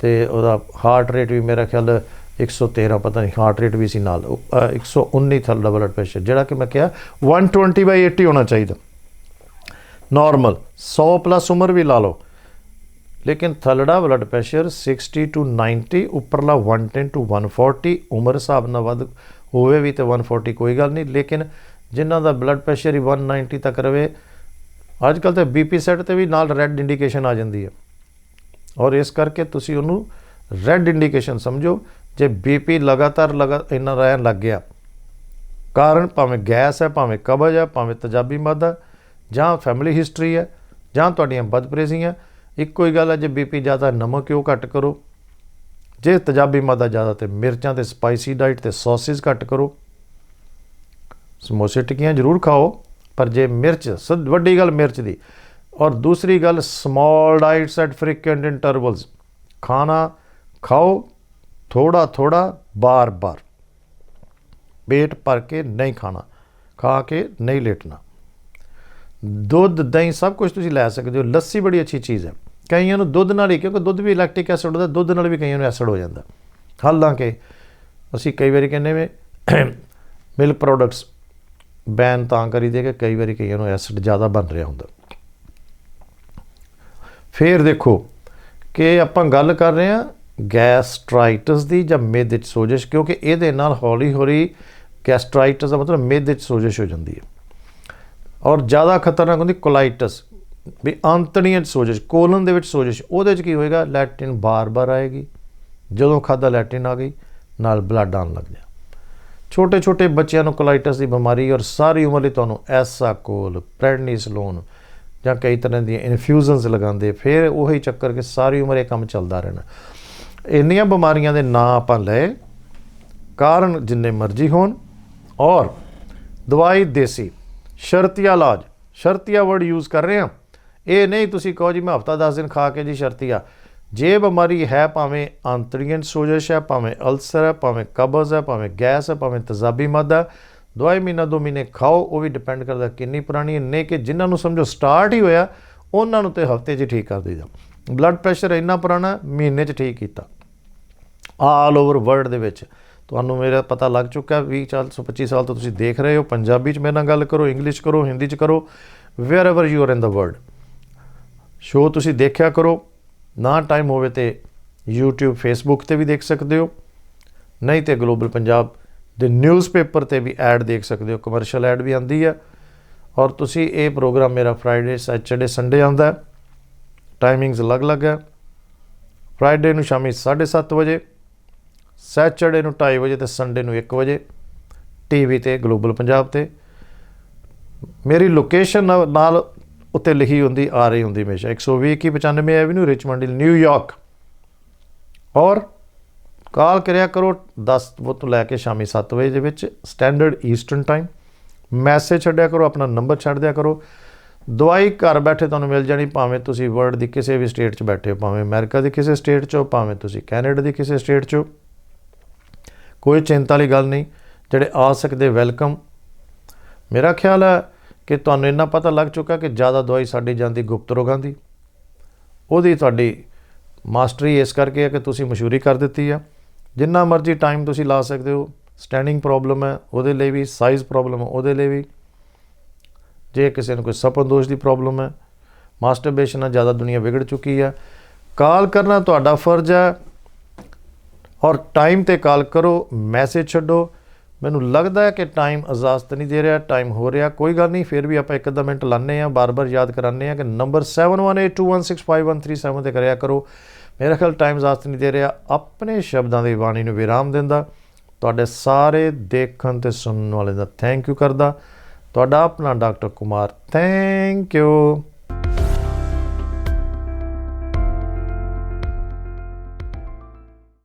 ਤੇ ਉਹਦਾ ਹਾਰਟ ਰੇਟ ਵੀ ਮੇਰਾ ਖਿਆਲ 113 ਪਤਾ ਨਹੀਂ ਹਾਰਟ ਰੇਟ ਵੀ ਸੀ ਨਾਲ ਉਹ, ਅ, 119 ਥੱਲੇ ਬਲੱਡ ਪ੍ਰੈਸ਼ਰ ਜਿਹੜਾ ਕਿ ਮੈਂ ਕਿਹਾ 120 ਬਾਈ 80 ਹੋਣਾ ਚਾਹੀਦਾ। ਨਾਰਮਲ 100 ਪਲੱਸ ਉਮਰ ਵੀ ਲਾ ਲਓ। ਲੇਕਿਨ ਥੱਲੜਾ ਬਲੱਡ ਪ੍ਰੈਸ਼ਰ 60 ਟੂ 90 ਉੱਪਰਲਾ 110 ਟੂ 140 ਉਮਰ ਹਿਸਾਬ ਨਾਲ ਵੱਧ ਹੋਵੇ ਵੀ ਤੇ 140 ਕੋਈ ਗੱਲ ਨਹੀਂ, ਲੇਕਿਨ ਜਿਨ੍ਹਾਂ ਦਾ ਬਲੱਡ ਪ੍ਰੈਸ਼ਰ ਹੀ 190 ਤੱਕ ਰਵੇ ਅੱਜ ਕੱਲ ਤੇ ਬੀਪੀ ਸੈੱਟ ਤੇ ਵੀ ਨਾਲ ਰੈੱਡ ਇੰਡੀਕੇਸ਼ਨ ਆ ਜਾਂਦੀ ਹੈ। ਔਰ ਇਸ ਕਰਕੇ ਤੁਸੀਂ ਉਹਨੂੰ ਰੈੱਡ ਇੰਡੀਕੇਸ਼ਨ ਸਮਝੋ, ਜੇ ਬੀਪੀ ਲਗਾਤਾਰ ਲਗਾ ਇੰਨਾ ਰਹਿਣ ਲੱਗ ਗਿਆ, ਕਾਰਨ ਭਾਵੇਂ ਗੈਸ ਹੈ, ਭਾਵੇਂ ਕਬਜ਼ ਹੈ, ਭਾਵੇਂ ਤੇਜ਼ਾਬੀ ਮਾਦਾ ਜਾਂ ਫੈਮਿਲੀ ਹਿਸਟਰੀ ਹੈ, ਜਾਂ ਤੁਹਾਡੀਆਂ ਬਦਪਰੇਜ਼ੀਆਂ ਇੱਕੋ ਹੀ ਗੱਲ ਹੈ, ਜੇ ਬੀਪੀ ਜ਼ਿਆਦਾ ਨਮਕ ਕਿਉਂ ਘੱਟ ਕਰੋ? ਜੇ ਤੇਜ਼ਾਬੀ ਮਾਦਾ ਜ਼ਿਆਦਾ ਤੇ ਮਿਰਚਾਂ ਤੇ ਸਪਾਈਸੀ ਡਾਈਟ ਤੇ ਸੌਸੇਜ ਘੱਟ ਕਰੋ। ਸਮੋਸੇ ਟਿੱਕੀਆਂ ਜ਼ਰੂਰ ਖਾਓ, ਪਰ ਜੇ ਮਿਰਚ ਸਭ ਵੱਡੀ ਗੱਲ ਮਿਰਚ ਦੀ। ਔਰ ਦੂਸਰੀ ਗੱਲ small diets at frequent intervals ਖਾਣਾ ਖਾਓ ਥੋੜਾ ਥੋੜਾ ਬਾਰ-ਬਾਰ ਪੇਟ ਭਰ ਕੇ ਨਹੀਂ ਖਾਣਾ, ਖਾ ਕੇ ਨਹੀਂ ਲੇਟਣਾ। ਦੁੱਧ, ਦਹੀਂ ਸਭ ਕੁਝ ਤੁਸੀਂ ਲੈ ਸਕਦੇ ਹੋ, ਲੱਸੀ ਬੜੀ ਅੱਛੀ ਚੀਜ਼ ਹੈ। ਕਈਆਂ ਨੂੰ ਦੁੱਧ ਨਾਲ ਹੀ, ਕਿਉਂਕਿ ਦੁੱਧ ਵੀ ਲੈਕਟਿਕ ਐਸਿਡ ਹੁੰਦਾ, ਦੁੱਧ ਨਾਲ ਵੀ ਕਈਆਂ ਨੂੰ ਐਸਿਡ ਹੋ ਜਾਂਦਾ। ਹਾਲਾਂਕਿ ਅਸੀਂ ਕਈ ਵਾਰੀ ਕਹਿੰਦੇ ਵੇ ਮਿਲਕ ਪ੍ਰੋਡਕਟਸ ਬੈਨ ਤਾਂ ਕਰੀ ਦੇ ਕਿ ਕਈ ਵਾਰੀ ਕਈਆਂ ਨੂੰ ਐਸਿਡ ਜ਼ਿਆਦਾ ਬਣ ਰਿਹਾ ਹੁੰਦਾ। ਫੇਰ ਦੇਖੋ ਕਿ ਆਪਾਂ ਗੱਲ ਕਰ ਰਹੇ ਹਾਂ ਗੈਸਟ੍ਰਾਈਟਸ ਦੀ ਜਾਂ ਮਿਹਦੇ 'ਚ ਸੋਜਸ਼, ਕਿਉਂਕਿ ਇਹਦੇ ਨਾਲ ਹੌਲੀ ਹੌਲੀ ਗੈਸਟ੍ਰਾਈਟਸ ਦਾ ਮਤਲਬ ਮਿਹਦੇ 'ਚ ਸੋਜਸ਼ ਹੋ ਜਾਂਦੀ ਹੈ। ਔਰ ਜ਼ਿਆਦਾ ਖਤਰਨਾਕ ਹੁੰਦੀ ਕੋਲਾਈਟਸ ਵੀ ਆਂਤੜੀਆਂ 'ਚ ਸੋਜਸ਼, ਕੋਲਨ ਦੇ ਵਿੱਚ ਸੋਜਸ਼, ਉਹਦੇ 'ਚ ਕੀ ਹੋਏਗਾ? ਲੈਟਿਨ ਬਾਰ-ਬਾਰ ਆਏਗੀ। ਜਦੋਂ ਖਾਦਾ ਲੈਟਿਨ ਆ ਗਈ, ਨਾਲ ਬਲੱਡ ਆਉਣ ਲੱਗ ਜਾ ਛੋਟੇ ਛੋਟੇ ਬੱਚਿਆਂ ਨੂੰ ਕੋਲਾਈਟਸ ਦੀ ਬਿਮਾਰੀ ਔਰ ਸਾਰੀ ਉਮਰ ਲਈ ਤੁਹਾਨੂੰ ਐਸਾ ਕੋਲ, ਪ੍ਰੈਡਨੀਸਲੋਨ ਜਾਂ ਕਈ ਤਰ੍ਹਾਂ ਦੀਆਂ ਇਨਫਿਊਜ਼ਨਸ ਲਗਾਉਂਦੇ, ਫਿਰ ਉਹੀ ਚੱਕਰ ਕਿ ਸਾਰੀ ਉਮਰ ਇਹ ਕੰਮ ਚੱਲਦਾ ਰਹਿਣਾ। ਇੰਨੀਆਂ ਬਿਮਾਰੀਆਂ ਦੇ ਨਾਂ ਆਪਾਂ ਲਏ, ਕਾਰਨ ਜਿੰਨੇ ਮਰਜ਼ੀ ਹੋਣ, ਔਰ ਦਵਾਈ ਦੇਸੀ, ਸ਼ਰਤੀਆ ਇਲਾਜ। ਸ਼ਰਤੀਆ ਵਰਡ ਯੂਜ਼ ਕਰ ਰਹੇ ਹਾਂ। ਇਹ ਨਹੀਂ, ਤੁਸੀਂ ਕਹੋ ਜੀ, ਮੈਂ ਹਫਤਾ 10 ਦਿਨ ਖਾ ਕੇ ਜੀ ਸ਼ਰਤੀ ਆ। ਜੇ ਬਿਮਾਰੀ ਹੈ ਭਾਵੇਂ ਆਂਤੜੀਆਂ ਸੋਜਸ਼ ਹੈ, ਭਾਵੇਂ ਅਲਸਰ ਹੈ, ਭਾਵੇਂ ਕਬਜ਼ ਹੈ, ਭਾਵੇਂ ਗੈਸ ਹੈ, ਭਾਵੇਂ ਤੇਜ਼ਾਬੀ ਮਾਦਾ ਦਵਾਈ ਮਹੀਨਾ ਦੋ ਮਹੀਨੇ ਖਾਓ, ਉਹ ਵੀ ਡਿਪੈਂਡ ਕਰਦਾ ਕਿੰਨੀ ਪੁਰਾਣੀ ਹੈ ਨੇ ਕਿ ਜਿਨ੍ਹਾਂ ਨੂੰ ਸਮਝੋ ਸਟਾਰਟ ਹੀ ਹੋਇਆ, ਉਹਨਾਂ ਨੂੰ ਤੇ ਹਫ਼ਤੇ 'ਚ ਠੀਕ ਕਰ ਦੇਈਦਾ। ਬਲੱਡ ਪ੍ਰੈਸ਼ਰ ਇੰਨਾ ਪੁਰਾਣਾ, ਮਹੀਨੇ 'ਚ ਠੀਕ ਕੀਤਾ। ਆਲ ਓਵਰ ਵਰਲਡ ਦੇ ਵਿੱਚ। ਤੁਹਾਨੂੰ ਮੇਰਾ ਪਤਾ ਲੱਗ ਚੁੱਕਾ 20 ਚਾਲ 25 ਸਾਲ ਤੋਂ ਤੁਸੀਂ ਦੇਖ ਰਹੇ ਹੋ, ਪੰਜਾਬੀ 'ਚ ਮੇਰੇ ਨਾਲ ਗੱਲ ਕਰੋ ਇੰਗਲਿਸ਼ ਕਰੋ ਹਿੰਦੀ 'ਚ ਕਰੋ wherever you are in the world show ਤੁਸੀਂ ਦੇਖਿਆ ਕਰੋ। ਨਾ ਟਾਈਮ ਹੋਵੇ ਤੇ YouTube, Facebook ਤੇ ਵੀ ਦੇਖ ਸਕਦੇ ਹੋ। ਨਹੀਂ ਤੇ ਗਲੋਬਲ ਪੰਜਾਬ ਦੇ ਨਿਊਜ਼ਪੇਪਰ ਤੇ ਵੀ ਐਡ ਦੇਖ ਸਕਦੇ ਹੋ। ਕਮਰਸ਼ੀਅਲ ਐਡ ਵੀ ਆਂਦੀ ਹੈ ਔਰ ਤੁਸੀਂ ਇਹ ਪ੍ਰੋਗਰਾਮ ਮੇਰਾ ਫਰਾਈਡੇ ਸੈਚਰਡੇ ਸੰਡੇ ਆਉਂਦਾ। ਹੈ ਟਾਈਮਿੰਗਸ ਅਲੱਗ-ਅਲੱਗ ਹੈ ਫਰਾਈਡੇ ਨੂੰ ਸ਼ਾਮੀ 7:30 ਵਜੇ ਸੈਚਰਡੇ ਨੂੰ 2:30 ਵਜੇ ਤੇ ਸੰਡੇ ਨੂੰ 1 ਵਜੇ ਟੀਵੀ ਤੇ ਗਲੋਬਲ ਪੰਜਾਬ ਤੇ। ਮੇਰੀ ਲੋਕੇਸ਼ਨ ਨਾਲ ਉੱਤੇ ਲਿਖੀ ਹੁੰਦੀ, ਆ ਰਹੀ ਹੁੰਦੀ ਹਮੇਸ਼ਾ। 120 ਕੀ 95 avenue, Richmond New York York call ਕਰਿਆ ਕਰੋ 10 ਵਜੇ ਤੋਂ ਲੈ ਕੇ ਸ਼ਾਮੀ 7 ਵਜੇ ਦੇ ਵਿੱਚ, ਸਟੈਂਡਰਡ ਈਸਟਰਨ ਟਾਈਮ। ਮੈਸੇਜ ਛੱਡਿਆ ਕਰੋ, ਆਪਣਾ ਨੰਬਰ ਛੱਡ ਦਿਆ ਕਰੋ। ਦਵਾਈ ਘਰ ਬੈਠੇ ਤੁਹਾਨੂੰ ਮਿਲ ਜਾਣੀ, ਭਾਵੇਂ ਤੁਸੀਂ ਵਰਲਡ ਦੀ ਕਿਸੇ ਵੀ ਸਟੇਟ 'ਚ ਬੈਠੇ ਹੋ, ਭਾਵੇਂ ਅਮਰੀਕਾ ਦੀ ਕਿਸੇ ਸਟੇਟ 'ਚ ਹੋ, ਭਾਵੇਂ ਤੁਸੀਂ ਕੈਨੇਡਾ ਦੀ ਕਿਸੇ ਸਟੇਟ 'ਚ ਹੋ। ਕੋਈ ਚਿੰਤਾ ਵਾਲੀ ਗੱਲ ਨਹੀਂ, ਜਿਹੜੇ ਆ ਸਕਦੇ, ਵੈਲਕਮ। ਮੇਰਾ ਖਿਆਲ ਹੈ ਕਿ ਤੁਹਾਨੂੰ ਇੰਨਾ ਪਤਾ ਲੱਗ ਚੁੱਕਾ ਕਿ ਜ਼ਿਆਦਾ ਦਵਾਈ ਸਾਡੀ ਜਾਂਦੀ ਗੁਪਤ ਰੋਗਾਂ ਦੀ। ਉਹਦੀ ਤੁਹਾਡੀ ਮਾਸਟਰੀ ਇਸ ਕਰਕੇ ਹੈ ਕਿ ਤੁਸੀਂ ਮਸ਼ਹੂਰੀ ਕਰ ਦਿੱਤੀ ਆ। ਜਿੰਨਾ ਮਰਜ਼ੀ ਟਾਈਮ ਤੁਸੀਂ ਲਾ ਸਕਦੇ ਹੋ ਸਟੈਂਡਿੰਗ ਪ੍ਰੋਬਲਮ ਹੈ, ਉਹਦੇ ਲਈ ਵੀ ਸਾਈਜ਼ ਪ੍ਰੋਬਲਮ ਹੈ, ਉਹਦੇ ਲਈ ਵੀ। ਜੇ ਕਿਸੇ ਨੂੰ ਕੋਈ ਸਪਨ ਦੋਸ਼ ਦੀ ਪ੍ਰੋਬਲਮ ਹੈ ਮਾਸਟਰਬੇਸ਼ਨ ਨਾਲ ਜ਼ਿਆਦਾ ਦੁਨੀਆ ਵਿਗੜ ਚੁੱਕੀ ਹੈ ਕਾਲ ਕਰਨਾ ਤੁਹਾਡਾ ਫਰਜ਼ ਹੈ ਔਰ ਟਾਈਮ ਤੇ ਕਾਲ ਕਰੋ ਮੈਸੇਜ ਛੱਡੋ। ਮੈਨੂੰ ਲੱਗਦਾ ਹੈ ਕਿ ਟਾਈਮ ਇਜਾਜ਼ਤ ਨਹੀਂ ਦੇ ਰਿਹਾ ਟਾਈਮ ਹੋ ਰਿਹਾ। ਕੋਈ ਗੱਲ ਨਹੀਂ, ਫਿਰ ਵੀ ਆਪਾਂ ਇੱਕ ਅੱਧਾ ਮਿੰਟ ਲਾਣੇ ਆ ਬਾਰ-ਬਾਰ ਯਾਦ ਕਰਾਣੇ ਆ ਕਿ ਨੰਬਰ 7182165137 ਤੇ ਕਰਿਆ ਕਰੋ। ਮੇਰਾ ਖਿਆਲ ਟਾਈਮ ਇਜਾਜ਼ਤ ਨਹੀਂ ਦੇ ਰਿਹਾ। ਆਪਣੇ ਸ਼ਬਦਾਂ ਦੀ ਬਾਣੀ ਨੂੰ ਵਿਰਾਮ ਦਿੰਦਾ। ਤੁਹਾਡੇ ਸਾਰੇ ਦੇਖਣ ਤੇ ਸੁਣਨ ਵਾਲੇ ਦਾ ਥੈਂਕ ਯੂ ਕਰਦਾ। ਤੁਹਾਡਾ ਆਪਣਾ ਡਾਕਟਰ ਕੁਮਾਰ ਥੈਂਕ ਯੂ